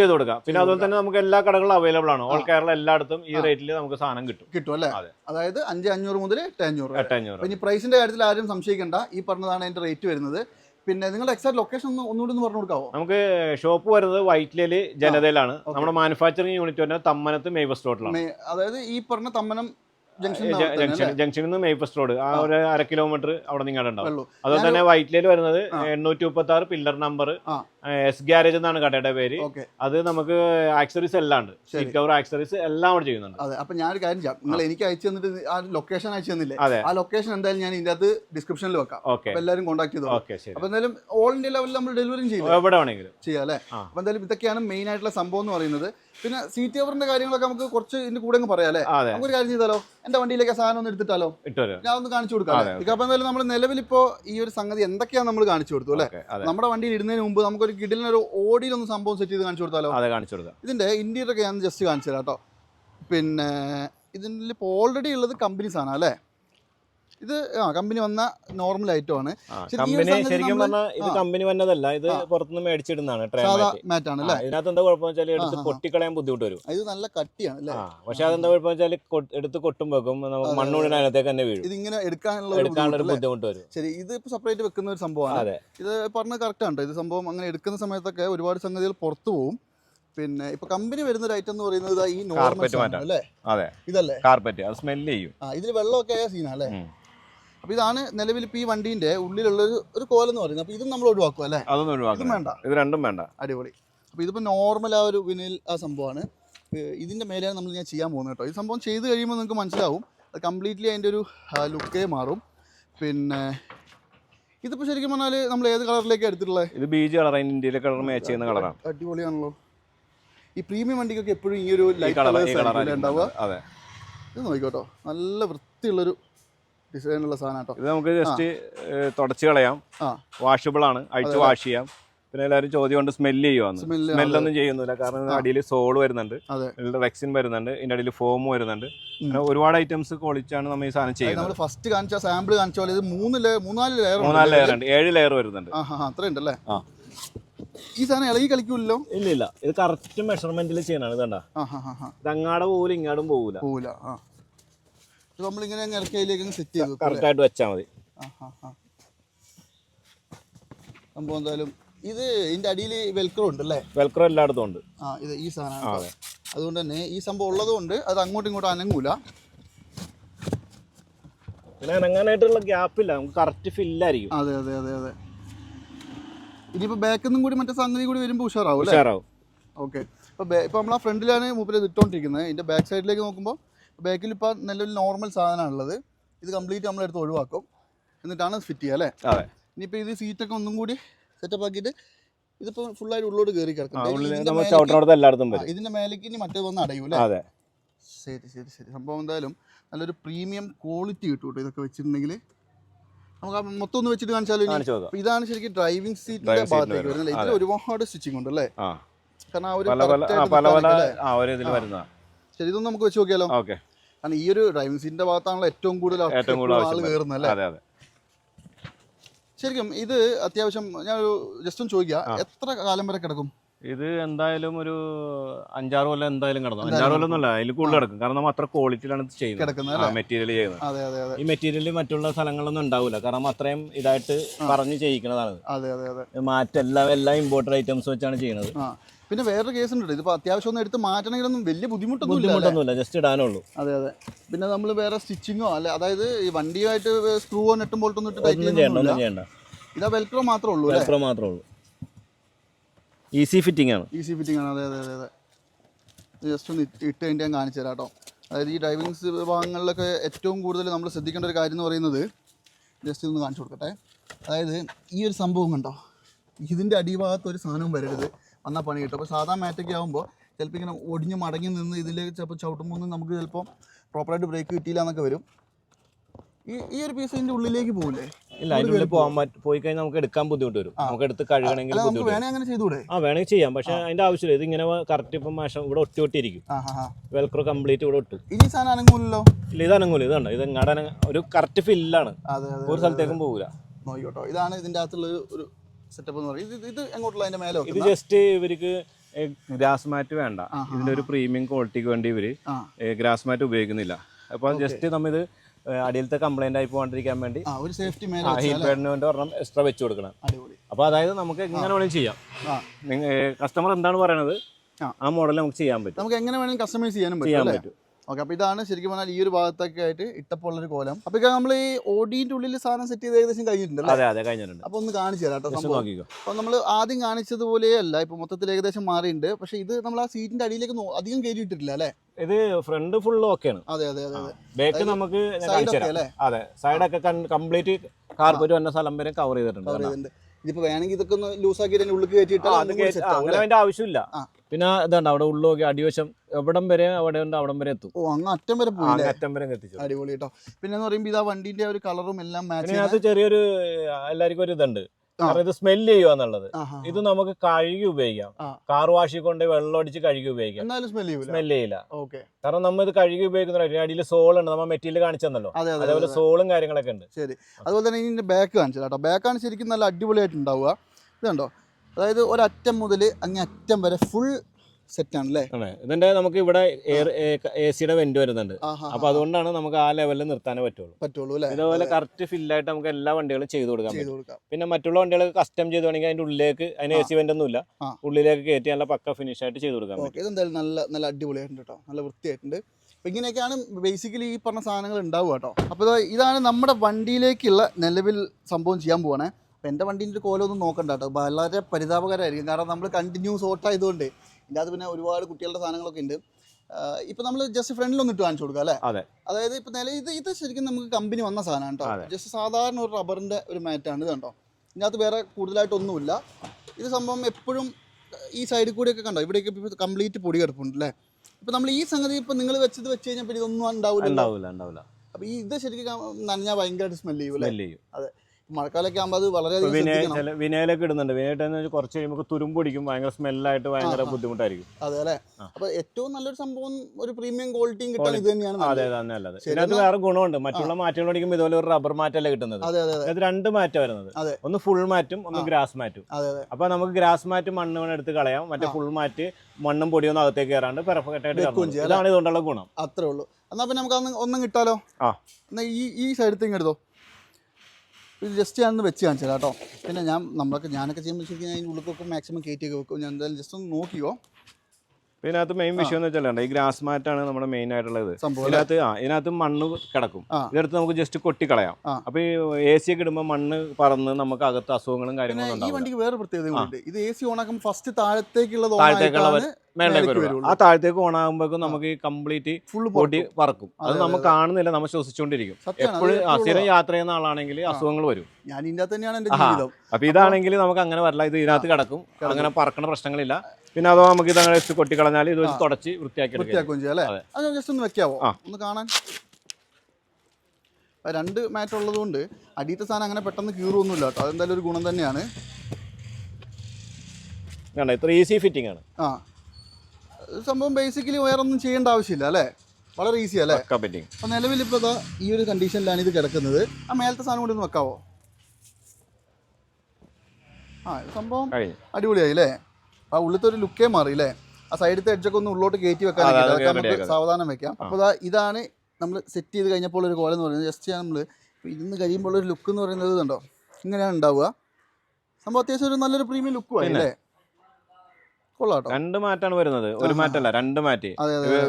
ചെയ്ത് കൊടുക്കാം. പിന്നെ അതുപോലെ തന്നെ നമുക്ക് എല്ലാ കടകളും അവൈലബിൾ ആണ്. ഓൾ കേരള എല്ലായിടത്തും ഈ. റേറ്റിൽ നമുക്ക് സാധനം കിട്ടും. കിട്ടും അല്ലേ? അതായത് അഞ്ച് അഞ്ഞൂറ് മുതൽ എട്ട് അഞ്ഞൂറ് ഇനി പ്രൈസിന്റെ കാര്യത്തിൽ ആരും സംശയിക്കണ്ട. ഈ പറഞ്ഞതാണ് അതിന്റെ റേറ്റ് വരുന്നത്. പിന്നെ നിങ്ങളുടെ എക്സാക്ട് ലൊക്കേഷൻ ഒന്ന് ഒന്നുകൂടി ഒന്ന് പറഞ്ഞു കൊടുക്കാവോ? നമുക്ക് ഷോപ്പ് വരുന്നത് വൈറ്റ്ലേൽ ജനതയിലാണ്. നമ്മുടെ മാനുഫാക്ചറിങ് യൂണിറ്റ് വരുന്നത് തമ്മനത്ത് മേവസ് റോഡിലാണ് അതായത് ഈ പറഞ്ഞ തമ്മനം ജംഗ്ഷനിൽ നിന്ന് മേപ്പസ് റോഡ് ആ. ഒരു അര കിലോമീറ്റർ അവിടെ നിങ്ങൾ ഉണ്ടാവും. വെള്ളൂ അതുപോലെ തന്നെ വൈറ്റ്ലേൽ വരുന്നത്. എണ്ണൂറ്റി മുപ്പത്തി ആറ് പില്ലർ നമ്പർ. എസ് ഗ്യാരേജ് എന്നാണ് കടയുടെ പേര്. അത് നമുക്ക് ആക്സറീസ് എല്ലാം ഉണ്ട്. സീറ്റ് കവർ ആക്സറീസ് എല്ലാം അവിടെ ചെയ്യുന്നുണ്ട്. അതെ അപ്പൊ ഒരു കാര്യം ചെയ്യാം. നിങ്ങൾ എനിക്ക് അയച്ചു തന്നിട്ട് ആ ലൊക്കേഷൻ അയച്ചു തന്നില്ലേ? അതെ. ആ ലൊക്കേഷൻ എന്തായാലും ഞാൻ ഇതിന്റെ അത് ഡിസ്ക്രിപ്ഷനിൽ വെക്കാം. എല്ലാവരും കോൺടാക്ട് ചെയ്തു അപ്പൊ എന്തായാലും ഓൾ ഇന്ത്യ ലെവലിൽ നമ്മൾ ഡെലിവറി ചെയ്യും എവിടെ വേണമെങ്കിലും. ചെയ്യാം അല്ലേ? അപ്പൊ എന്തായാലും ഇതൊക്കെയാണ് മെയിൻ ആയിട്ടുള്ള സംഭവം എന്ന് പറയുന്നത്. പിന്നെ സീറ്റ് കവറിന്റെ കാര്യങ്ങളൊക്കെ നമുക്ക് കുറച്ച് ഇതിന്റെ കൂടെ അങ്ങ് പറയാം അല്ലേ? നമുക്ക് നമുക്കൊരു കാര്യം ചെയ്താലോ? എന്റെ വണ്ടിയിലേക്ക് സാധനം ഒന്ന് എടുത്തിട്ടാലോ? ഞാൻ ഒന്ന് കാണിച്ചു കൊടുക്കാം അപ്പൊ എന്തായാലും നമ്മൾ നിലവിൽ ഇപ്പോ ഈ ഒരു സംഗതി എന്തൊക്കെയാണ് നമ്മൾ കാണിച്ചു കൊടുത്തു അല്ലേ? നമ്മുടെ വണ്ടിയിൽ ഇടുന്നതിന് മുമ്പ് നമുക്കൊരു കിഡിലിനൊരു ഓടിയിലൊന്ന് സംഭവം സെറ്റ് ചെയ്ത് കാണിച്ചു കൊടുത്താലോ? അതെ കാണിച്ചു കൊടുക്കാം. ഇതിന്റെ ഇന്റീരിയർ ഒക്കെ ഞാൻ ജസ്റ്റ് കാണിച്ചു തരാം കേട്ടോ പിന്നെ ഇതിൽ ഇപ്പോൾ ഓൾറെഡി ഉള്ളത് കമ്പനി സാധനം അല്ലേ? ഇത് ആ കമ്പനി വന്ന നോർമൽ ഐറ്റം ആണ്. ശരിക്കും കമ്പനി ശരിക്കും പറഞ്ഞാൽ ഇത് കമ്പനി വന്നതല്ല ഇത് പുറത്തുനിന്ന് മേടിച്ചിടുന്നതാണ് മാറ്റി. ആണ് അല്ലേ? ഇതിനകത്ത് എന്താ കുഴപ്പം വെച്ചാൽ എടുത്ത്. പൊട്ടിക്കളയാൻ ബുദ്ധിമുട്ട് വരും. ഇത് നല്ല കട്ടിയാണ് അല്ലേ? പക്ഷെ അതെന്താ കുഴപ്പം വെച്ചാൽ എടുത്ത് കൊട്ടുമ്പോഴും നമുക്ക് അതെ, മണ്ണ് അതിനകത്തേക്ക് തന്നെ വീഴും. ഇതിങ്ങനെ എടുക്കാനുള്ള എടുക്കാനുള്ള ഒരു ബുദ്ധിമുട്ട് വരും. ശരി ഇത് ഇപ്പൊ സെപ്പറേറ്റ് വെക്കുന്ന ഒരു സംഭവമാണ്. അതെ. ഇത് പറഞ്ഞത് കറക്റ്റ് ആണ് ഇത് സംഭവം അങ്ങനെ എടുക്കുന്ന സമയത്തൊക്കെ ഒരുപാട് സംഗതികൾ പുറത്തു പോകും പിന്നെ ഇപ്പൊ കമ്പനി വരുന്ന ഒരു ഐറ്റം എന്ന് പറയുന്നത് ഈ നോർമൽ. അല്ലേ? ഇതല്ലേ? കാർപ്പറ്റ് അത് സ്മെല്ല് ചെയ്യും. ആ ഇതിൽ വെള്ളമൊക്കെ ആയ സീനാ അല്ലേ? അപ്പൊ ഇതാണ് നിലവിൽ ഇപ്പൊ ഈ വണ്ടീന്റെ ഉള്ളിലുള്ള ഒരു ഒരു കോലെന്ന് പറയുന്നത്. അപ്പൊ ഇതും നമ്മൾ ഒഴിവാക്കും അല്ലേ? അതൊന്നും ഒഴിവാക്കും വേണ്ട. ഇത് രണ്ടും വേണ്ട. അടിപൊളി. അപ്പൊ ഇതിപ്പോ നോർമൽ ആ ഒരു വിനിൽ ആ സംഭവമാണ്. ഇതിന്റെ ഇതിന്റെ മേലെയാണ് നമ്മൾ ഞാൻ ചെയ്യാൻ പോകുന്നത് കേട്ടോ. ഈ സംഭവം ചെയ്ത് കഴിയുമ്പോൾ നിങ്ങൾക്ക് മനസ്സിലാവും. അത് കംപ്ലീറ്റ്ലി അതിന്റെ ഒരു ലുക്കേ മാറും. പിന്നെ ഇതിപ്പോൾ ശരിക്കും പറഞ്ഞാൽ നമ്മൾ ഏത് കളറിലേക്ക് എടുത്തിട്ടുള്ളത്? ഇത് ബീജ് കളർ ഇന്ത്യയിലെ കളർ മാച്ച് ചെയ്യുന്ന കളറാണ്. അടിപൊളിയാണല്ലോ. ഈ പ്രീമിയം വണ്ടിക്കൊക്കെ എപ്പോഴും ഈ ഒരു ലൈറ്റ് കളർ ഉണ്ടാവുക? അതെ. ഇത് നോക്കിക്കോട്ടോ നല്ല വൃത്തിയുള്ളൊരു ഡിസൈനുള്ള സാധനം കേട്ടോ. ഇത് നമുക്ക് ജസ്റ്റ് തുടച്ച് കളയാം. വാഷബിൾ ആണ്. അഴിച്ച് വാഷ് ചെയ്യാം. പിന്നെ എല്ലാവരും ചോദ്യം കൊണ്ട് സ്മെല്ല് ചെയ്യുവാന്ന് സ്മെല്ല് സ്മെല്ലൊന്നും ചെയ്യുന്നില്ല. കാരണം അടിയിൽ സോൾ വരുന്നുണ്ട്. റെക്സിൻ വരുന്നുണ്ട്. ഇതിന്റെ അടിയിൽ ഫോം വരുന്നുണ്ട്. ഒരുപാട് ഐറ്റംസ് കൊളിച്ചാണ് നമ്മൾ ഈ സാധനം ചെയ്യുന്നത്. നമ്മൾ ഫസ്റ്റ് കാണിച്ച സാമ്പിൾ കാണിച്ച പോലെ ഇത് മൂന്ന് മൂന്നാൽ ലെയർ മൂന്നാൽ ലെയർ ഉണ്ട്. ഏഴ് ലെയർ വരുന്നുണ്ട്. ആ ഉണ്ടല്ലേ ആ. ഈ സാധനം ഇളകി കളിക്കൂലോ ഇല്ല ഇല്ല ഇത് കറക്റ്റ് മെഷർമെന്റിൽ ചെയ്യണാണ് ഇതണ്ട ഇത് അങ്ങാടെ പോലും ഇങ്ങാടും പോകൂല പോവില്ല ആ. ഇത് നമ്മളിങ്ങനെ ഇറക്കയിലേക്ക് ഇറക്കി സെറ്റ് ചെയ്തു കറക്റ്റായിട്ട് വെച്ചാൽ മതി. സംഭവം എന്തായാലും ഇത് ഇതിന്റെ അടിയിൽ വെൽക്രോ ഉണ്ട് അല്ലേ വെൽക്രോ എല്ലായിടത്തും ഉണ്ട്. ആ ഇത് ഈ സാധനമാണ് അതുകൊണ്ട് തന്നെ ഈ സംഭവം ഉള്ളത് കൊണ്ട് അത് അങ്ങോട്ടും ഇങ്ങോട്ടും അനങ്ങൂല. പിന്നെ അനങ്ങാനായിട്ടുള്ള ഗ്യാപ്പില്ല നമുക്ക് കറക്റ്റ് ഫില്ലായിരിക്കും അതെ അതെ അതെ അതെ. ഇനിയിപ്പോൾ ബാക്കിൽ നിന്നും കൂടി മറ്റേ സംഗതി കൂടി വരുമ്പോൾ ഉഷാറാവും ഉഷാറാവും. ഓക്കെ ഇപ്പോൾ ഇപ്പോൾ നമ്മൾ ആ ഫ്രണ്ടിലാണ് മൂപ്പര് ഇട്ടോണ്ടിരിക്കുന്നത് ഇട്ടുകൊണ്ടിരിക്കുന്നത് ഇതിന്റെ ബാക്ക് സൈഡിലേക്ക് നോക്കുമ്പോൾ ബാക്കിൽ ഇപ്പോൾ നല്ലൊരു നോർമൽ സാധനമാണുള്ളത് ഇത് കംപ്ലീറ്റ് നമ്മളെടുത്ത് ഒഴിവാക്കും. എന്നിട്ടാണ് ഫിറ്റ് ചെയ്യുക അല്ലേ? അതെ. ഇനിയിപ്പോൾ ഇത് സീറ്റൊക്കെ ഒന്നും കൂടി സെറ്റപ്പ് ആക്കിയിട്ട് ഇതിപ്പോ ഫുള്ളായിട്ട് ഉള്ളോട് കയറി കിടക്കും. ഇതിന്റെ മേലേക്ക്- ഇനി മറ്റേ വന്ന് അടയും അല്ലേ? അതെ. ശരി ശരി ശരി. സംഭവം എന്തായാലും നല്ലൊരു പ്രീമിയം ക്വാളിറ്റി കിട്ടും കേട്ടോ ഇതൊക്കെ വെച്ചിട്ടുണ്ടെങ്കിൽ നമുക്ക് മൊത്തം ഒന്ന് വെച്ചിട്ട് കാണിച്ചാലും ഇതാണ് ശരിക്കും ഡ്രൈവിംഗ് സീറ്റിന്റെ ഭാഗത്തേക്ക് വരുന്നത്. ഇതിൽ ഒരുപാട് സ്റ്റിച്ചിങ് ഉണ്ട് അല്ലേ? കാരണം ആ ഒരു ശരി ഇതൊന്നും നമുക്ക് വെച്ച് നോക്കിയാലോ? ഓക്കെ. കാരണം ഈ ഒരു ഡ്രൈവിംഗ് സീറ്റിന്റെ ഭാഗത്താണല്ലോ ഏറ്റവും കൂടുതൽ ഏറ്റവും കൂടുതൽ ആൾ കയറുന്നത് അല്ലേ? അതെ അതെ. ശരിക്കും ഇത് അത്യാവശ്യം ഞാൻ ഒരു ജസ്റ്റ് ഒന്ന് ചോദിക്കാം എത്ര കാലം വരെ കിടക്കും? ഇത് എന്തായാലും ഒരു അഞ്ചാറ് കൊല്ലം എന്തായാലും കിടക്കും. അഞ്ചാറ് കൊല്ലം ഒന്നുമല്ല അതിൽ കൂടുതൽ കിടക്കും. കാരണം നമ്മൾ അത്ര ക്വാളിറ്റിയിലാണ് ഇത് ചെയ്യുന്നത്. മെറ്റീരിയൽ ചെയ്യുന്നത്. ഈ മെറ്റീരിയൽ മറ്റുള്ള സ്ഥലങ്ങളിലൊന്നും ഉണ്ടാവില്ല കാരണം അത്രയും ഇതായിട്ട് പറഞ്ഞ് ചെയ്യിക്കുന്നതാണ്. മാറ്റം എല്ലാ എല്ലാ ഇമ്പോർട്ടഡ് ഐറ്റംസ് വെച്ചാണ് ചെയ്യുന്നത്. പിന്നെ വേറൊരു കേസ് ഉണ്ട് ഇത് അത്യാവശ്യം ഒന്ന് എടുത്ത് മാറ്റണമെങ്കിലൊന്നും വലിയ ബുദ്ധിമുട്ടൊന്നും ഇല്ല ബുദ്ധിമുട്ടൊന്നുമില്ല ജസ്റ്റ് ഇടാനുള്ളൂ. അതെ അതെ. പിന്നെ നമ്മൾ വേറെ സ്റ്റിച്ചിങ്ങോ അല്ലെ അതായത് ഈ വണ്ടിയുമായിട്ട് സ്ക്രൂ നെട്ടും ബോൾട്ടൊന്നും ഇട്ട് ടൈറ്റ് ചെയ്യണ്ട ഇതാ വെൽക്രോ മാത്രമേ ഉള്ളൂ വെൽക്രോ മാത്രമേ ഉള്ളൂ. ഈസി ഫിറ്റിംഗ് ആണ്. ഈസി ഫിറ്റിംഗ് ആണ്. അതെ അതെ അതെ അതെ. ജസ്റ്റ് ഒന്ന് ഇട്ട് ഇട്ട് കഴിഞ്ഞിട്ട് ഞാൻ കാണിച്ചു തരാം കേട്ടോ. അതായത് ഈ ഡ്രൈവിംഗ് ഭാഗങ്ങളിലൊക്കെ ഏറ്റവും കൂടുതൽ നമ്മൾ ശ്രദ്ധിക്കേണ്ട ഒരു കാര്യം എന്ന് പറയുന്നത് ജസ്റ്റ് ഇതൊന്ന് കാണിച്ചു കൊടുക്കട്ടെ. അതായത് ഈ ഒരു സംഭവം കണ്ടോ? ഇതിന്റെ അടിഭാഗത്ത് ഒരു സാധനവും വരരുത്. വന്നാൽ പണി കിട്ടും. അപ്പോൾ സാധാ മാറ്റൊക്കെ ആകുമ്പോൾ ചിലപ്പോൾ ഇങ്ങനെ ഒടിഞ്ഞ് മടങ്ങി നിന്ന് ഇതിലേക്ക് ചിലപ്പോൾ ചവിട്ടുമ്പോൾ നമുക്ക് ചിലപ്പോൾ പ്രോപ്പറായിട്ട് ബ്രേക്ക് കിട്ടിയില്ല എന്നൊക്കെ വരും. ഈ ഈ ഒരു പീസ് ഇതിന്റെ ഉള്ളിലേക്ക് പോകില്ലേ ഇല്ല അതിന്റെ ഉള്ളിൽ പോകാൻ പോയി കഴിഞ്ഞാൽ നമുക്ക് എടുക്കാൻ ബുദ്ധിമുട്ട് വരും. നമുക്ക് എടുത്ത് കഴുകണമെങ്കിൽ അങ്ങനെ ചെയ്തുകൂടെ? ആ വേണമെങ്കിൽ ചെയ്യാം. പക്ഷേ അതിന്റെ ആവശ്യമില്ല. ഇത് ഇങ്ങനെ കറക്റ്റ് ഇപ്പം മാഷം ഇവിടെ ഒട്ടി ഒട്ടിയിരിക്കും. വെൽക്രോ കംപ്ലീറ്റ് ഇവിടെ ഒട്ടു. ഇനി സാധനം അനങ്ങൂലല്ലോ? ഇല്ല ഇത് അനങ്ങൂല. ഇത് കണ്ടോ ഇത് ഇങ്ങാട് ഒരു കറക്റ്റ് ഫില്ലാണ് ഒരു സ്ഥലത്തേക്കും പോകില്ല നോക്കിക്കോട്ടോ. ഇതാണ് ഇതിന്റെ അകത്തുള്ള ഒരു സെറ്റപ്പ് എന്ന് പറയും. ഇത് ഇത് എങ്ങോട്ടുള്ള അതിന്റെ മേലെ ഇത് ജസ്റ്റ് ഇവർക്ക് ഗ്രാസ് മാറ്റ് വേണ്ട. ഇതിന്റെ ഒരു പ്രീമിയം ക്വാളിറ്റിക്ക് വേണ്ടി ഇവർ ഗ്രാസ് മാറ്റ് ഉപയോഗിക്കുന്നില്ല. അപ്പൊ ജസ്റ്റ് നമ്മ ഇത് അടിയിലത്തെ കംപ്ലൈന്റ് ആയി പോകാണ്ടിരിക്കാൻ വേണ്ടി ഒരു സേഫ്റ്റി ഹീറ്റ് പാഡിന് വേണ്ടി ഒരെണ്ണം എക്സ്ട്രാ വെച്ച് കൊടുക്കണം. അപ്പൊ അതായത് നമുക്ക് എങ്ങനെ വേണമെങ്കിലും ചെയ്യാം. കസ്റ്റമർ എന്താണ് പറയണത്? ആ. മോഡൽ നമുക്ക് ചെയ്യാൻ പറ്റും. നമുക്ക് എങ്ങനെ വേണമെങ്കിലും കസ്റ്റമൈസ് ചെയ്യാനും ചെയ്യാൻ പറ്റും. ഓക്കെ അപ്പോൾ ഇതാണ് ശരിക്കും പറഞ്ഞാൽ ഈ ഒരു ഭാഗത്തൊക്കെ ആയിട്ട് ഇട്ടപ്പോൾ ഉള്ളൊരു കോലം. അപ്പോൾ ഇതൊക്കെ നമ്മൾ ഈ ഓടീന്റെ ഉള്ളിൽ സാധനം സെറ്റ് ചെയ്ത് ഏകദേശം കഴിഞ്ഞിട്ടുണ്ട് അതെ അതെ കഴിഞ്ഞിട്ടുണ്ട്. അപ്പോൾ ഒന്ന് കാണിച്ചു തരാം കേട്ടോ സംഭവം. അപ്പോൾ നമ്മൾ ആദ്യം കാണിച്ചതുപോലെയല്ല ഇപ്പോൾ മൊത്തത്തിൽ ഏകദേശം മാറിയിട്ടുണ്ട്. പക്ഷേ ഇത് നമ്മൾ ആ സീറ്റിന്റെ അടിയിലേക്ക് അധികം കയറിയിട്ടില്ല അല്ലേ? ഇത് ഫ്രണ്ട് ഫുൾ ഓക്കെയാണ് ആണ്. അതെ അതെ അതെ ബാക്ക് നമുക്ക് ഒക്കെ അതെ സൈഡൊക്കെ കംപ്ലീറ്റ് കാർപ്പറ്റ് വന്ന സ്ഥലം വരെ കവർ ചെയ്തിട്ടുണ്ട് ഇതിപ്പോ? വേണമെങ്കിൽ ഇതൊക്കെ ഒന്ന് ലൂസാക്കി ആക്കി ഉള്ളിൽ കയറ്റിയിട്ട് അത് അങ്ങനെ അതിന്റെ ആവശ്യമില്ല. പിന്നെ ഇതാണ്ട് അവിടെ ഉള്ളൊക്കെ അടിവശം എവിടം വരെ അവിടെ ഉണ്ട് അവിടം വരെ എത്തും. ഓ അങ്ങ് അറ്റം വരെ ആ, പോയില്ലേ? അറ്റം വരെ എത്തിച്ചു. അടിപൊളി കേട്ടോ. പിന്നെ എന്ന് പറയുമ്പോൾ ഇതാ വണ്ടിന്റെ ഒരു കളറും എല്ലാം മാച്ച് പിന്നെ അതിനകത്ത് ചെറിയൊരു എല്ലാവർക്കും ഒരു ഇതുണ്ട്. കാരണം ഇത് സ്മെല്ല് ചെയ്യുക എന്നുള്ളത് ഇത് നമുക്ക് കഴുകി ഉപയോഗിക്കാം. ആ. കാർ വാഷി കൊണ്ട് വെള്ളം അടിച്ച് കഴുകി ഉപയോഗിക്കാം. എന്നാലും സ്മെൽ ചെയ്യൂല. സ്മെല്ല് ചെയ്യില്ല. ഓക്കെ. കാരണം നമ്മൾ ഇത് കഴുകി ഉപയോഗിക്കുന്ന അടിയിൽ സോൾ ഉണ്ട്. നമ്മൾ മെറ്റീരിയൽ കാണിച്ചെന്നല്ലോ. അതെ അതെ അതേപോലെ സോളും കാര്യങ്ങളൊക്കെ ഉണ്ട്. ശരി. അതുപോലെ തന്നെ ഇതിന്റെ ബാക്ക് കാണിച്ചു കേട്ടോ. ബാക്കാണ് ശരിക്കും നല്ല അടിപൊളിയായിട്ട് ഉണ്ടാവുക. ഇത് കണ്ടോ അതായത് ഒരറ്റം മുതൽ അങ്ങേ അറ്റം വരെ ഫുൾ സെറ്റ് ആണ്. അല്ലേ ഇതിന്റെ നമുക്ക് ഇവിടെ എ സിയുടെ വെന്റ് വരുന്നുണ്ട്. അപ്പൊ അതുകൊണ്ടാണ് നമുക്ക് ആ ലെവലിൽ നിർത്താനേ പറ്റുള്ളൂ. പറ്റുള്ളൂ ഇതുപോലെ കറക്റ്റ് ഫില്ലായിട്ട് നമുക്ക് എല്ലാ വണ്ടികളും ചെയ്തു കൊടുക്കാം. പിന്നെ മറ്റുള്ള വണ്ടികൾ കസ്റ്റം ചെയ്ത് വേണമെങ്കിൽ അതിന്റെ ഉള്ളിലേക്ക് അതിന് എ സി വെന്റ് ഒന്നും ഇല്ല ആ. ഉള്ളിലേക്ക് കയറ്റി നല്ല പക്ക ഫിനിഷ് ആയിട്ട് ചെയ്തു കൊടുക്കാം ഇതെന്തായാലും നല്ല നല്ല അടിപൊളിയായിട്ടുണ്ട് കേട്ടോ. നല്ല വൃത്തിയായിട്ടുണ്ട്. അപ്പോൾ ഇങ്ങനെയൊക്കെയാണ് ബേസിക്കലി ഈ പറഞ്ഞ സാധനങ്ങൾ ഉണ്ടാവുക കേട്ടോ. അപ്പോൾ ഇതാ ഇതാണ് നമ്മുടെ വണ്ടിയിലേക്കുള്ള നിലവിൽ സംഭവം ചെയ്യാൻ പോവാണേ. അപ്പോൾ എന്റെ വണ്ടീന്റെ കോലൊന്നും കോലമൊന്നും നോക്കണ്ട കേട്ടോ. വളരെ പരിതാപകരമായിരിക്കും. കാരണം നമ്മൾ കണ്ടിന്യൂസ് ഓട്ടായതുകൊണ്ട് ഇതിന്റെ അത് പിന്നെ ഒരുപാട് കുട്ടികളുടെ സാധനങ്ങളൊക്കെ ഉണ്ട്. ഇപ്പൊ നമ്മൾ ജസ്റ്റ് ഫ്രണ്ടിലൊന്ന് ഇട്ട് കാണിച്ചു കൊടുക്കുക അല്ലേ? അതായത് ഇപ്പൊ നില ഇത് ഇത് ശരിക്കും നമുക്ക് കമ്പനി വന്ന സാധനമാണ് കേട്ടോ. ജസ്റ്റ് സാധാരണ ഒരു റബ്ബറിന്റെ ഒരു മാറ്റാണ് ഇത് കണ്ടോ? ഇതിനകത്ത് വേറെ കൂടുതലായിട്ടൊന്നുമില്ല ഇത് സംഭവം എപ്പോഴും ഈ സൈഡിൽ കൂടിയൊക്കെ കണ്ടോ? ഇവിടെയൊക്കെ ഇപ്പോൾ കംപ്ലീറ്റ് പൊടി കിടപ്പുണ്ട് അല്ലേ? ഇപ്പൊ നമ്മൾ ഈ സംഗതി ഇപ്പൊ നിങ്ങൾ വെച്ചത് വെച്ച് കഴിഞ്ഞാൽ പിന്നെ ഇതൊന്നും ഉണ്ടാവില്ല ഉണ്ടാവില്ല ഉണ്ടാവില്ല. അപ്പൊ ഈ ഇത് ശരിക്കും നനഞ്ഞാൽ ഭയങ്കരമായിട്ട് സ്മെല്ല് ചെയ്യൂല്ലേ? അല്ലേ മഴക്കാലമൊക്കെ ആകുമ്പോൾ അത് ശ്രദ്ധിക്കണം. വിനയിലൊക്കെ ഇടുന്നുണ്ട്. വിനയിട്ട് കുറച്ച് കഴിയുമ്പോൾ തുരുമ്പ് പിടിക്കും ഭയങ്കര സ്മെല്ലായിട്ട് ഭയങ്കര. ബുദ്ധിമുട്ടായിരിക്കും. അതെ അല്ലേ? അപ്പൊ ഏറ്റവും നല്ലൊരു സംഭവം ഒരു പ്രീമിയം ക്വാളിറ്റിയും കിട്ടാൻ. ഇത് തന്നെയാണ് അതെ നല്ലത്. ഇതിനകത്ത് വേറെ ഗുണമുണ്ട്. മറ്റുള്ള മാറ്റുകൾ അടിക്കുമ്പോൾ ഇതുപോലെ ഒരു റബ്ബർ മാറ്റല്ലേ കിട്ടുന്നത്. അത് രണ്ട് മാറ്റം വരുന്നത്. ഒന്ന് ഫുൾ മാറ്റും ഒന്ന് ഗ്രാസ് മാറ്റും. അപ്പൊ നമുക്ക് ഗ്രാസ് മാറ്റ് മണ്ണ് വേണം എടുത്ത് കളയാം. മറ്റേ ഫുൾ മാറ്റ് മണ്ണും പൊടിയൊന്നും അകത്തേക്ക് കയറാണ്ട് പെർഫെക്റ്റ് ആയിട്ട് ഇതാണ് ഇതുകൊണ്ടുള്ള ഗുണം. അത്രേ ഉള്ളൂ. എന്നാ പിന്നെ നമുക്ക് ഒന്നും കിട്ടാലോ? ആ. എന്നാ ഈ ഈ സൈഡത്തേക്ക് എടുത്തോ. ഇത് ജസ്റ്റ് ഞാനൊന്ന് വെച്ച് കാണിച്ചു കേട്ടോ. പിന്നെ ഞാൻ നമ്മളൊക്കെ ഞാനൊക്കെ ചെയ്യുമ്പോൾ ശരിക്കും ഞാൻ ഉള്ളിലൊക്കെ മാക്സിമം കയറ്റിയൊക്കെ വെക്കും. ഞാൻ എന്തായാലും ജസ്റ്റ് ഒന്ന് നോക്കിയോ ഇതിനകത്ത് മെയിൻ വിഷയം എന്ന് വെച്ചാൽ ഈ ഗ്രാസ് മാറ്റാണ് നമ്മുടെ മെയിൻ ആയിട്ടുള്ളത്. ഇതിനകത്ത് ആ ഇതിനകത്ത് മണ്ണ് കിടക്കും. ഇതിനടുത്ത് ഇതെടുത്ത് നമുക്ക് ജസ്റ്റ് കൊട്ടിക്കളയാം. കളയാം അപ്പൊ ഈ എ സി ഒക്കെ ഇടുമ്പോൾ മണ്ണ് പറന്ന് നമുക്ക് അകത്ത് അസുഖങ്ങളും കാര്യങ്ങളും ഈ ഉണ്ടാവും വണ്ടിക്ക് വേറെ പ്രത്യേകതയുണ്ട് ഇത് എ സി ഫസ്റ്റ് താഴത്തേക്കുള്ള മേളിലേക്ക് വരുള്ളൂ. ആ താഴത്തേക്ക് ഓണാകുമ്പോഴേക്കും നമുക്ക് ഈ കംപ്ലീറ്റ് ഫുൾ പൊടി പറക്കും. അത് നമ്മൾ കാണുന്നില്ല നമ്മൾ ശ്വസിച്ചുകൊണ്ടിരിക്കും. എപ്പോഴും അസ്ഥിരം സ്ഥിരം യാത്ര ചെയ്യുന്ന ആളാണെങ്കിൽ അസുഖങ്ങൾ വരും. ഞാൻ ഇതിനകത്ത് തന്നെയാണ് എന്റെ ജീവിതം. അപ്പൊ ഇതാണെങ്കിൽ നമുക്ക് അങ്ങനെ വരില്ല. ഇത് ഇതിനകത്ത് കിടക്കും. അങ്ങനെ പറക്കണ പ്രശ്നങ്ങളില്ല. പിന്നെ അതോ നമുക്ക് ഇത് അങ്ങനെ വെച്ച് കൊട്ടിക്കളഞ്ഞാൽ ഇത് വെച്ച് തുടച്ച് വൃത്തിയാക്കി വൃത്തിയാക്കുകയും ചെയ്യാം അല്ലേ? അതെ. ജസ്റ്റ് ഒന്ന് വെക്കാവോ? ഒന്ന് കാണാൻ. രണ്ട് മാറ്റ് ഉള്ളതുകൊണ്ട് അടിയത്തെ സാധനം അങ്ങനെ പെട്ടെന്ന് കീറൊന്നുമില്ല കേട്ടോ. അതെന്തായാലും ഒരു ഗുണം തന്നെയാണ്. കണ്ടോ ഇത്ര ഈസി ഫിറ്റിംഗ് ആണ്. ആ. സംഭവം ബേസിക്കലി വേറെ ഒന്നും ചെയ്യേണ്ട ആവശ്യമില്ല അല്ലേ? വളരെ ഈസി അല്ലേ? ഫിറ്റിംഗ് അപ്പോൾ നിലവിൽ ഇപ്പോൾ ഈ ഒരു കണ്ടീഷനിലാണ് ഇത് കിടക്കുന്നത്. ആ മേലത്തെ സാധനം കൂടി ഒന്ന് വെക്കാവോ? ആ സംഭവം അടിപൊളിയായി അല്ലേ? ആ ഉള്ളിലത്തെ ഒരു ലുക്കേ മാറി അല്ലേ ആ സൈഡത്തെ എഡ്ജൊക്കെ ഒന്ന് ഉള്ളോട്ട് കയറ്റി വെക്കാൻ അതൊക്കെ നമുക്ക് സാവധാനം വെക്കാം. അപ്പോൾ ഇതാണ് നമ്മൾ സെറ്റ് ചെയ്ത് കഴിഞ്ഞപ്പോൾ ഒരു കോലം എന്ന് പറയുന്നത്. ജസ്റ്റ് നമ്മൾ ഇരുന്ന് കഴിയുമ്പോൾ ഒരു ലുക്ക് എന്ന് പറയുന്നത് ഇതുണ്ടോ? ഇങ്ങനെയാണ് ഉണ്ടാവുക. സംഭവം അത്യാവശ്യം ഒരു നല്ലൊരു പ്രീമിയം ലുക്ക് ആയി അല്ലേ കൊള്ളാം രണ്ട് മാറ്റാണ് വരുന്നത്. ഒരു മാറ്റല്ല രണ്ട് മാറ്റ്.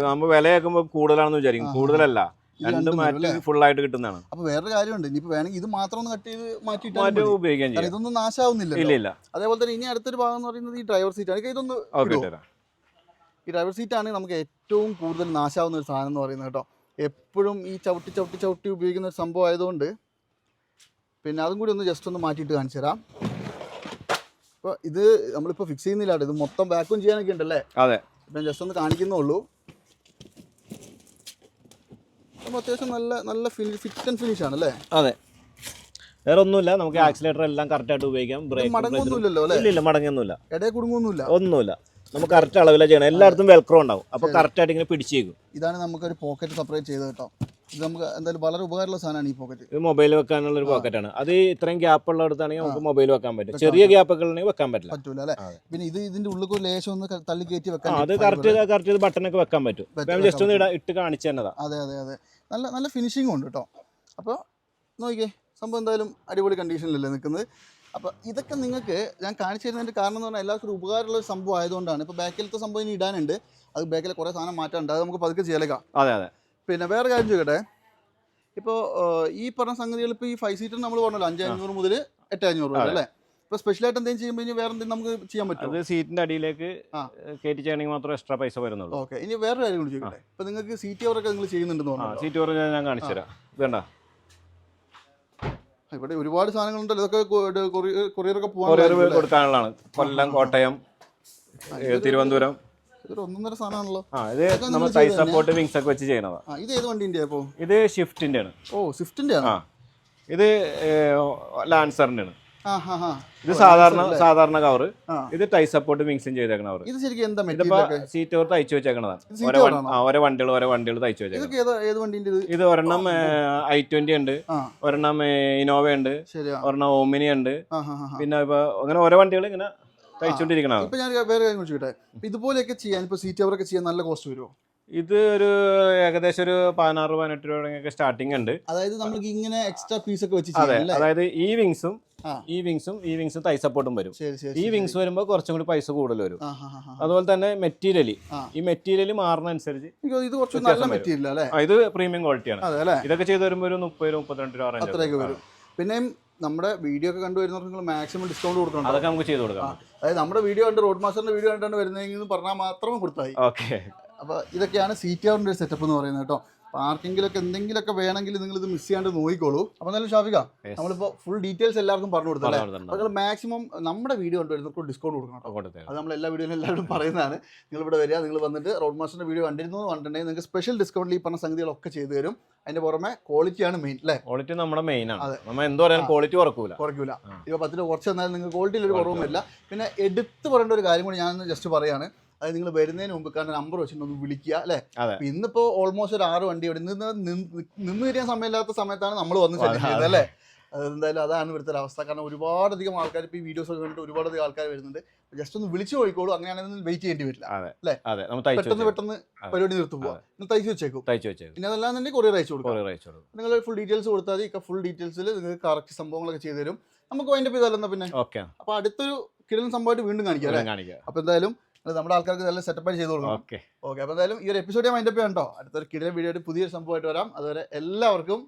നമ്മൾ വില കേൾക്കുമ്പോൾ കൂടുതലാണെന്ന് വിചാരിക്കും. കൂടുതലല്ല. രണ്ട് മാറ്റ് ഫുൾ ആയിട്ട് കിട്ടുന്നതാണ്. അപ്പോൾ വേറൊരു കാര്യമുണ്ട്. ഇനിയിപ്പോ വേണമെങ്കിൽ ഇത് മാത്രം ഒന്ന് കട്ട് ചെയ്ത് മാറ്റിയിട്ടാൽ മാറ്റ് ഉപയോഗിക്കാൻ ചെയ്യും. ഇതൊന്നും നാശാവുന്നില്ല ഇല്ല ഇല്ല. അതേപോലെ തന്നെ ഇനി അടുത്തൊരു ഭാഗം എന്ന് പറയുന്നത് ഈ ഡ്രൈവർ സീറ്റ് ആണ്. ഇതൊന്ന് ഈ ഡ്രൈവർ സീറ്റാണ് നമുക്ക് ഏറ്റവും കൂടുതൽ നാശാവുന്ന ഒരു സാധനം എന്ന് പറയുന്നത് കേട്ടോ. എപ്പോഴും ഈ ചവിട്ടി ചവിട്ടി ചവിട്ടി ഉപയോഗിക്കുന്ന ഒരു സംഭവം ആയതുകൊണ്ട് പിന്നെ അതും കൂടി ഒന്ന് ജസ്റ്റ് ഒന്ന് മാറ്റിയിട്ട് കാണിച്ചു തരാം. അപ്പോൾ ഇത് നമ്മളിപ്പോൾ ഫിക്സ് ചെയ്യുന്നില്ല. ഇത് മൊത്തം വാക്വം ചെയ്യാനൊക്കെ ഉണ്ടല്ലേ? അതെ. ഇപ്പം ജസ്റ്റ് ഒന്ന് കാണിക്കുന്നുള്ളൂ അപ്പോൾ അത്യാവശ്യം നല്ല നല്ല ഫിറ്റ് ആൻഡ് ഫിനിഷ് ആണ് അല്ലേ അതെ. വേറെ ഒന്നുമില്ല. നമുക്ക് ആക്സിലേറ്റർ എല്ലാം കറക്റ്റ് ആയിട്ട് ഉപയോഗിക്കാം. ബ്രേക്ക് മടങ്ങൊന്നുമില്ലല്ലോ അല്ലേ? ഇല്ല ഇല്ല മടങ്ങൊന്നുമില്ല. ഇടയിൽ കുടുങ്ങൊന്നുമില്ല. ഒന്നുമില്ല. നമുക്ക് കറക്റ്റ് അളവിലാണ് ചെയ്യണം. എല്ലായിടത്തും വെൽക്രോ ഉണ്ടാവും. അപ്പോൾ കറക്റ്റ് ആയിട്ട് ഇങ്ങനെ പിടിച്ചേക്കും. ഇതാണ് നമുക്കൊരു പോക്കറ്റ് സെപ്പറേറ്റ് ചെയ്ത് കേട്ടോ. ഇത് നമുക്ക് എന്തായാലും വളരെ ഉപകാരമുള്ള സാധനമാണ് ഈ പോക്കറ്റ് ഇത് മൊബൈൽ വെക്കാനുള്ള ഒരു പോക്കറ്റാണ് അത് ഇത്രയും ഗ്യാപ്പ് ഉള്ളിടത്താണെങ്കിൽ നമുക്ക് മൊബൈൽ വെക്കാൻ പറ്റും. ചെറിയ ഗ്യാപ്പൊക്കെ ഉണ്ടെങ്കിൽ വെക്കാൻ പറ്റില്ല. പറ്റൂല അല്ലേ? പിന്നെ ഇത് ഇതിന്റെ ഉള്ളിൽ ഒരു ലേശം ഒന്ന് തള്ളി കയറ്റി വെക്കാൻ അത് കറക്റ്റ് കറക്റ്റ് ബട്ടണൊക്കെ വെക്കാൻ പറ്റും. ജസ്റ്റ് ഒന്ന് ഇട ഇട്ട് കാണിച്ചു തന്നതാ. അതെ അതെ അതെ. നല്ല നല്ല ഫിനിഷിംഗ് ഉണ്ട് കേട്ടോ. അപ്പോൾ നോക്കിയേ സംഭവം എന്തായാലും അടിപൊളി കണ്ടീഷനിലല്ലേ നിൽക്കുന്നത്. അപ്പോൾ ഇതൊക്കെ നിങ്ങൾക്ക് ഞാൻ കാണിച്ചു തരുന്നതിന്റെ കാരണം എന്ന് പറഞ്ഞാൽ എല്ലാവർക്കും ഒരു ഉപകാരമുള്ള ഒരു സംഭവം ആയതുകൊണ്ടാണ്. ഇപ്പോൾ ബാക്കിലത്തെ സംഭവം ഇനി ഇടാനുണ്ട്. അത് ബാക്കിൽ കുറേ സാധനം മാറ്റാനുണ്ട്. അത് നമുക്ക് പതുക്കെ ചെയ്യലേക്കാം. അതെ അതെ. പിന്നെ വേറെ കാര്യം ചോദിക്കട്ടെ? ഇപ്പോൾ ഈ പറഞ്ഞ സംഗതികൾ ഇപ്പോൾ ഈ ഫൈവ് സീറ്റർ നമ്മൾ പറഞ്ഞല്ലോ അഞ്ച് അഞ്ഞൂറ് മുതൽ എട്ട് അഞ്ഞൂറ് വരെ അല്ലേ? ഇപ്പോൾ സ്പെഷ്യലായിട്ട് എന്തെങ്കിലും ചെയ്യുമ്പോൾ ഇനി വേറെ എന്തെങ്കിലും നമുക്ക് ചെയ്യാൻ പറ്റും അത് സീറ്റിന്റെ അടിയിലേക്ക്. കയറ്റി ചെയ്യണമെങ്കിൽ മാത്രം എക്സ്ട്രാ പൈസ വരുന്നുള്ളൂ. ഓക്കെ. ഇനി വേറെ കാര്യം കൂടി ചോദിക്കട്ടെ? ഇപ്പോൾ നിങ്ങൾക്ക് സീറ്റ് കവറൊക്കെ നിങ്ങൾ ചെയ്യുന്നുണ്ടെന്ന് പറഞ്ഞു സീറ്റ് ഓവർ ഞാൻ കാണിച്ചു തരാം. വേണ്ട. ഇവിടെ ഒരുപാട് സാധനങ്ങളുണ്ട് ഇതൊക്കെ കൊറിയറൊക്കെ പോകാൻ കൊടുക്കാനുള്ളതാണ്. കൊല്ലം കോട്ടയം തിരുവനന്തപുരം. ഇതൊരു ഒന്നൊന്നര സാധനമാണല്ലോ. ആ ഇത് നമ്മൾ സപ്പോർട്ട് വിങ്സ് ഒക്കെ വെച്ച് ചെയ്യണതാ ആ ഇത് ഏത് ഇത് ഷിഫ്റ്റിന്റെ ആണ് ഓ ഷിഫ്റ്റിന്റെ ആണ് ആ. ഇത് ലാൻസറിന്റെ ആണ് ഇത് സാധാരണ സാധാരണ കവർ ഇത് ടൈ സപ്പോർട്ട് മിക്സും ചെയ്തേക്കണ കവർ ഇത് ശരിക്കും എന്താ ഇതിപ്പോ സീറ്റ് കവർ തയ്ച്ചു വെച്ചേക്കണതാണ് ഓരോ വണ്ടികൾ ഓരോ വണ്ടികൾ തയ്ച്ചു വണ്ടിന്റെ ഇത്? ഒരെണ്ണം ഐ ട്വന്റി ഉണ്ട്. ഒരെണ്ണം ഇനോവ ഉണ്ട്. ഒരെണ്ണം ഓമിനി ഉണ്ട്. പിന്നെ ഇപ്പൊ അങ്ങനെ ഓരോ വണ്ടികൾ ഇങ്ങനെ തയ്ച്ചുകൊണ്ടിരിക്കണതാണ് ഇപ്പൊ ഞാൻ വേറെ കാര്യം ചോദിക്കട്ടെ ഇതുപോലെയൊക്കെ ചെയ്യാൻ ഇപ്പൊ സീറ്റ് ഒക്കെ ചെയ്യാൻ നല്ല കോസ്റ്റ് വരുമോ ഇത് ഒരു ഏകദേശം ഒരു പതിനാറ് പതിനെട്ട് രൂപ സ്റ്റാർട്ടിംഗ് ഉണ്ട്. അതായത് നമുക്ക് ഇങ്ങനെ എക്സ്ട്രാ പീസ് ഒക്കെ വെച്ച് അതായത് ഈ വിങ്സും. ഈ വിങ്സും ഈ വിങ്സും തൈ സപ്പോർട്ടും വരും. ഈ വിങ്സ് വരുമ്പോൾ കുറച്ചും കൂടി പൈസ കൂടുതൽ വരും. അതുപോലെ തന്നെ മെറ്റീരിയൽ. ഈ മെറ്റീരിയൽ മാറുന്ന അനുസരിച്ച് എനിക്ക് തോന്നുന്നു ഇത് കുറച്ച് നല്ല മെറ്റീരിയൽ അല്ലേ? ഇത് പ്രീമിയം ക്വാളിറ്റിയാണ് ഇതൊക്കെ ചെയ്ത് വരുമ്പോൾ ഒരു മുപ്പത് രൂപ മുപ്പത്തിരണ്ട് രൂപ അത്രയൊക്കെ വരും. പിന്നെയും നമ്മുടെ വീഡിയോ ഒക്കെ കണ്ടുവരുന്നവർക്ക് നിങ്ങൾ മാക്സിമം ഡിസ്കൗണ്ട് കൊടുക്കണം അതൊക്കെ നമുക്ക് ചെയ്ത് കൊടുക്കാം. അതായത് നമ്മുടെ വീഡിയോ കണ്ട് റോഡ് മാസ്റ്ററിന്റെ വീഡിയോ കണ്ടാണ് വരുന്നതെങ്കിൽ പറഞ്ഞാൽ മാത്രമേ കൊടുത്തായി ഓക്കെ അപ്പോൾ ഇതൊക്കെയാണ് സീറ്റ് കവറിന്റെ ഒരു സെറ്റപ്പ് എന്ന് പറയുന്നത് കേട്ടോ. പാർക്കിങ്ങിലൊക്കെ എന്തെങ്കിലുമൊക്കെ വേണമെങ്കിൽ നിങ്ങൾ ഇത് മിസ് ചെയ്യാണ്ട് നോക്കിക്കോളൂ. അപ്പോൾ എന്തായാലും ഷാഫിക നമ്മളിപ്പോ നമ്മളിപ്പോൾ ഫുൾ ഡീറ്റെയിൽസ് എല്ലാവർക്കും പറഞ്ഞു കൊടുത്തല്ലേ? അപ്പോൾ നിങ്ങൾ മാക്സിമം നമ്മുടെ വീഡിയോ കണ്ടുവരുന്നവർക്ക് ഡിസ്കൗണ്ട് കൊടുക്കണം കേട്ടോ. അത് നമ്മൾ എല്ലാ വീഡിയോയിലും എല്ലാവരും പറയുന്നതാണ്. നിങ്ങൾ ഇവിടെ വരിക നിങ്ങൾ വന്നിട്ട് റോഡ് മാസ്റ്ററിന്റെ വീഡിയോ കണ്ടിരുന്നു എന്ന് പറഞ്ഞിട്ടുണ്ടെങ്കിൽ നിങ്ങൾക്ക് സ്പെഷ്യൽ ഡിസ്കൗണ്ടിൽ ഈ പറഞ്ഞ സംഗതികളൊക്കെ ചെയ്തു തരും. അതിന്റെ പുറമെ ക്വാളിറ്റിയാണ് മെയിൻ അല്ലേ ക്വാളിറ്റി നമ്മുടെ മെയിൻ ആണ്. നമ്മൾ എന്തോ പറയാൻ ക്വാളിറ്റി കുറക്കൂല. കുറയ്ക്കൂല ഇപ്പൊ പത്തിന് കുറച്ച് തന്നാലും നിങ്ങൾക്ക് ക്വാളിറ്റിയിൽ ഒരു കുറവുമില്ല. പിന്നെ എടുത്ത് പറയേണ്ട ഒരു കാര്യം കൂടി ഞാൻ ജസ്റ്റ് പറയാണ്. അത് നിങ്ങൾ വരുന്നതിന് മുമ്പ് കാരണം നമ്പർ വെച്ചിട്ട് ഒന്ന് വിളിക്കുക അല്ലേ. ഇന്നിപ്പോ ഓൾമോസ്റ്റ് ഒരു ആറ് വണ്ടി ഇവിടെ നിന്ന് നിന്ന് തിരിയാൻ സമയമില്ലാത്ത സമയത്താണ് നമ്മൾ വന്ന്. ചെയ്യുന്നത് അല്ലേ? എന്തായാലും അതാണ് ഇവിടുത്തെ ഒരു അവസ്ഥ. കാരണം ഒരുപാടധികം ആൾക്കാർ ഇപ്പോൾ ഈ വീഡിയോസ് ഒക്കെ കണ്ടിട്ട് ഒരുപാടധികം ആൾക്കാർ വരുന്നുണ്ട്. ജസ്റ്റ് ഒന്ന് വിളിച്ചു പോയിക്കോളൂ. അങ്ങനെയാണെങ്കിൽ വെയിറ്റ് ചെയ്യേണ്ടി വരില്ല അല്ലേ? പെട്ടെന്ന്. പെട്ടെന്ന് പരിപാടി നിർത്തു പോവാം. തയ്ച്ചു വെച്ചേക്കും. തയ്ച്ചു വെച്ചേക്കും. പിന്നെ അതല്ലാന്നുണ്ടെങ്കിൽ കൊറിയർ അയച്ചു കൊടുക്കാം. കൊറിയർ അയച്ചു കൊടുക്കും. നിങ്ങൾ ഫുൾ ഡീറ്റെയിൽസ് കൊടുത്താൽ മതി. ഫുൾ ഡീറ്റെയിൽസിൽ നിങ്ങൾക്ക് കറക്റ്റ് സംഭവങ്ങളൊക്കെ ചെയ്തു തരും. നമുക്ക് അതിന്റെ ചെയ്താലും പിന്നെ? ഓക്കെ അപ്പോൾ അടുത്തൊരു കിരൺ സംഭവമായിട്ട് വീണ്ടും കാണിക്കാം അപ്പോൾ എന്തായാലും നമ്മുടെ ആൾക്കാർക്ക് നല്ല സെറ്റപ്പായി ചെയ്ത് കൊടുക്കണം. ഓക്കെ ഓക്കെ അപ്പോൾ എന്തായാലും ഈ ഒരു എപ്പിസോഡ് ഞാൻ മൈൻഡപ്പ് ചെയ്യാം കേട്ടോ. അടുത്തൊരു കിടിലൻ വീഡിയോ പുതിയൊരു സംഭവമായിട്ട് വരാം. അതുവരെ എല്ലാവർക്കും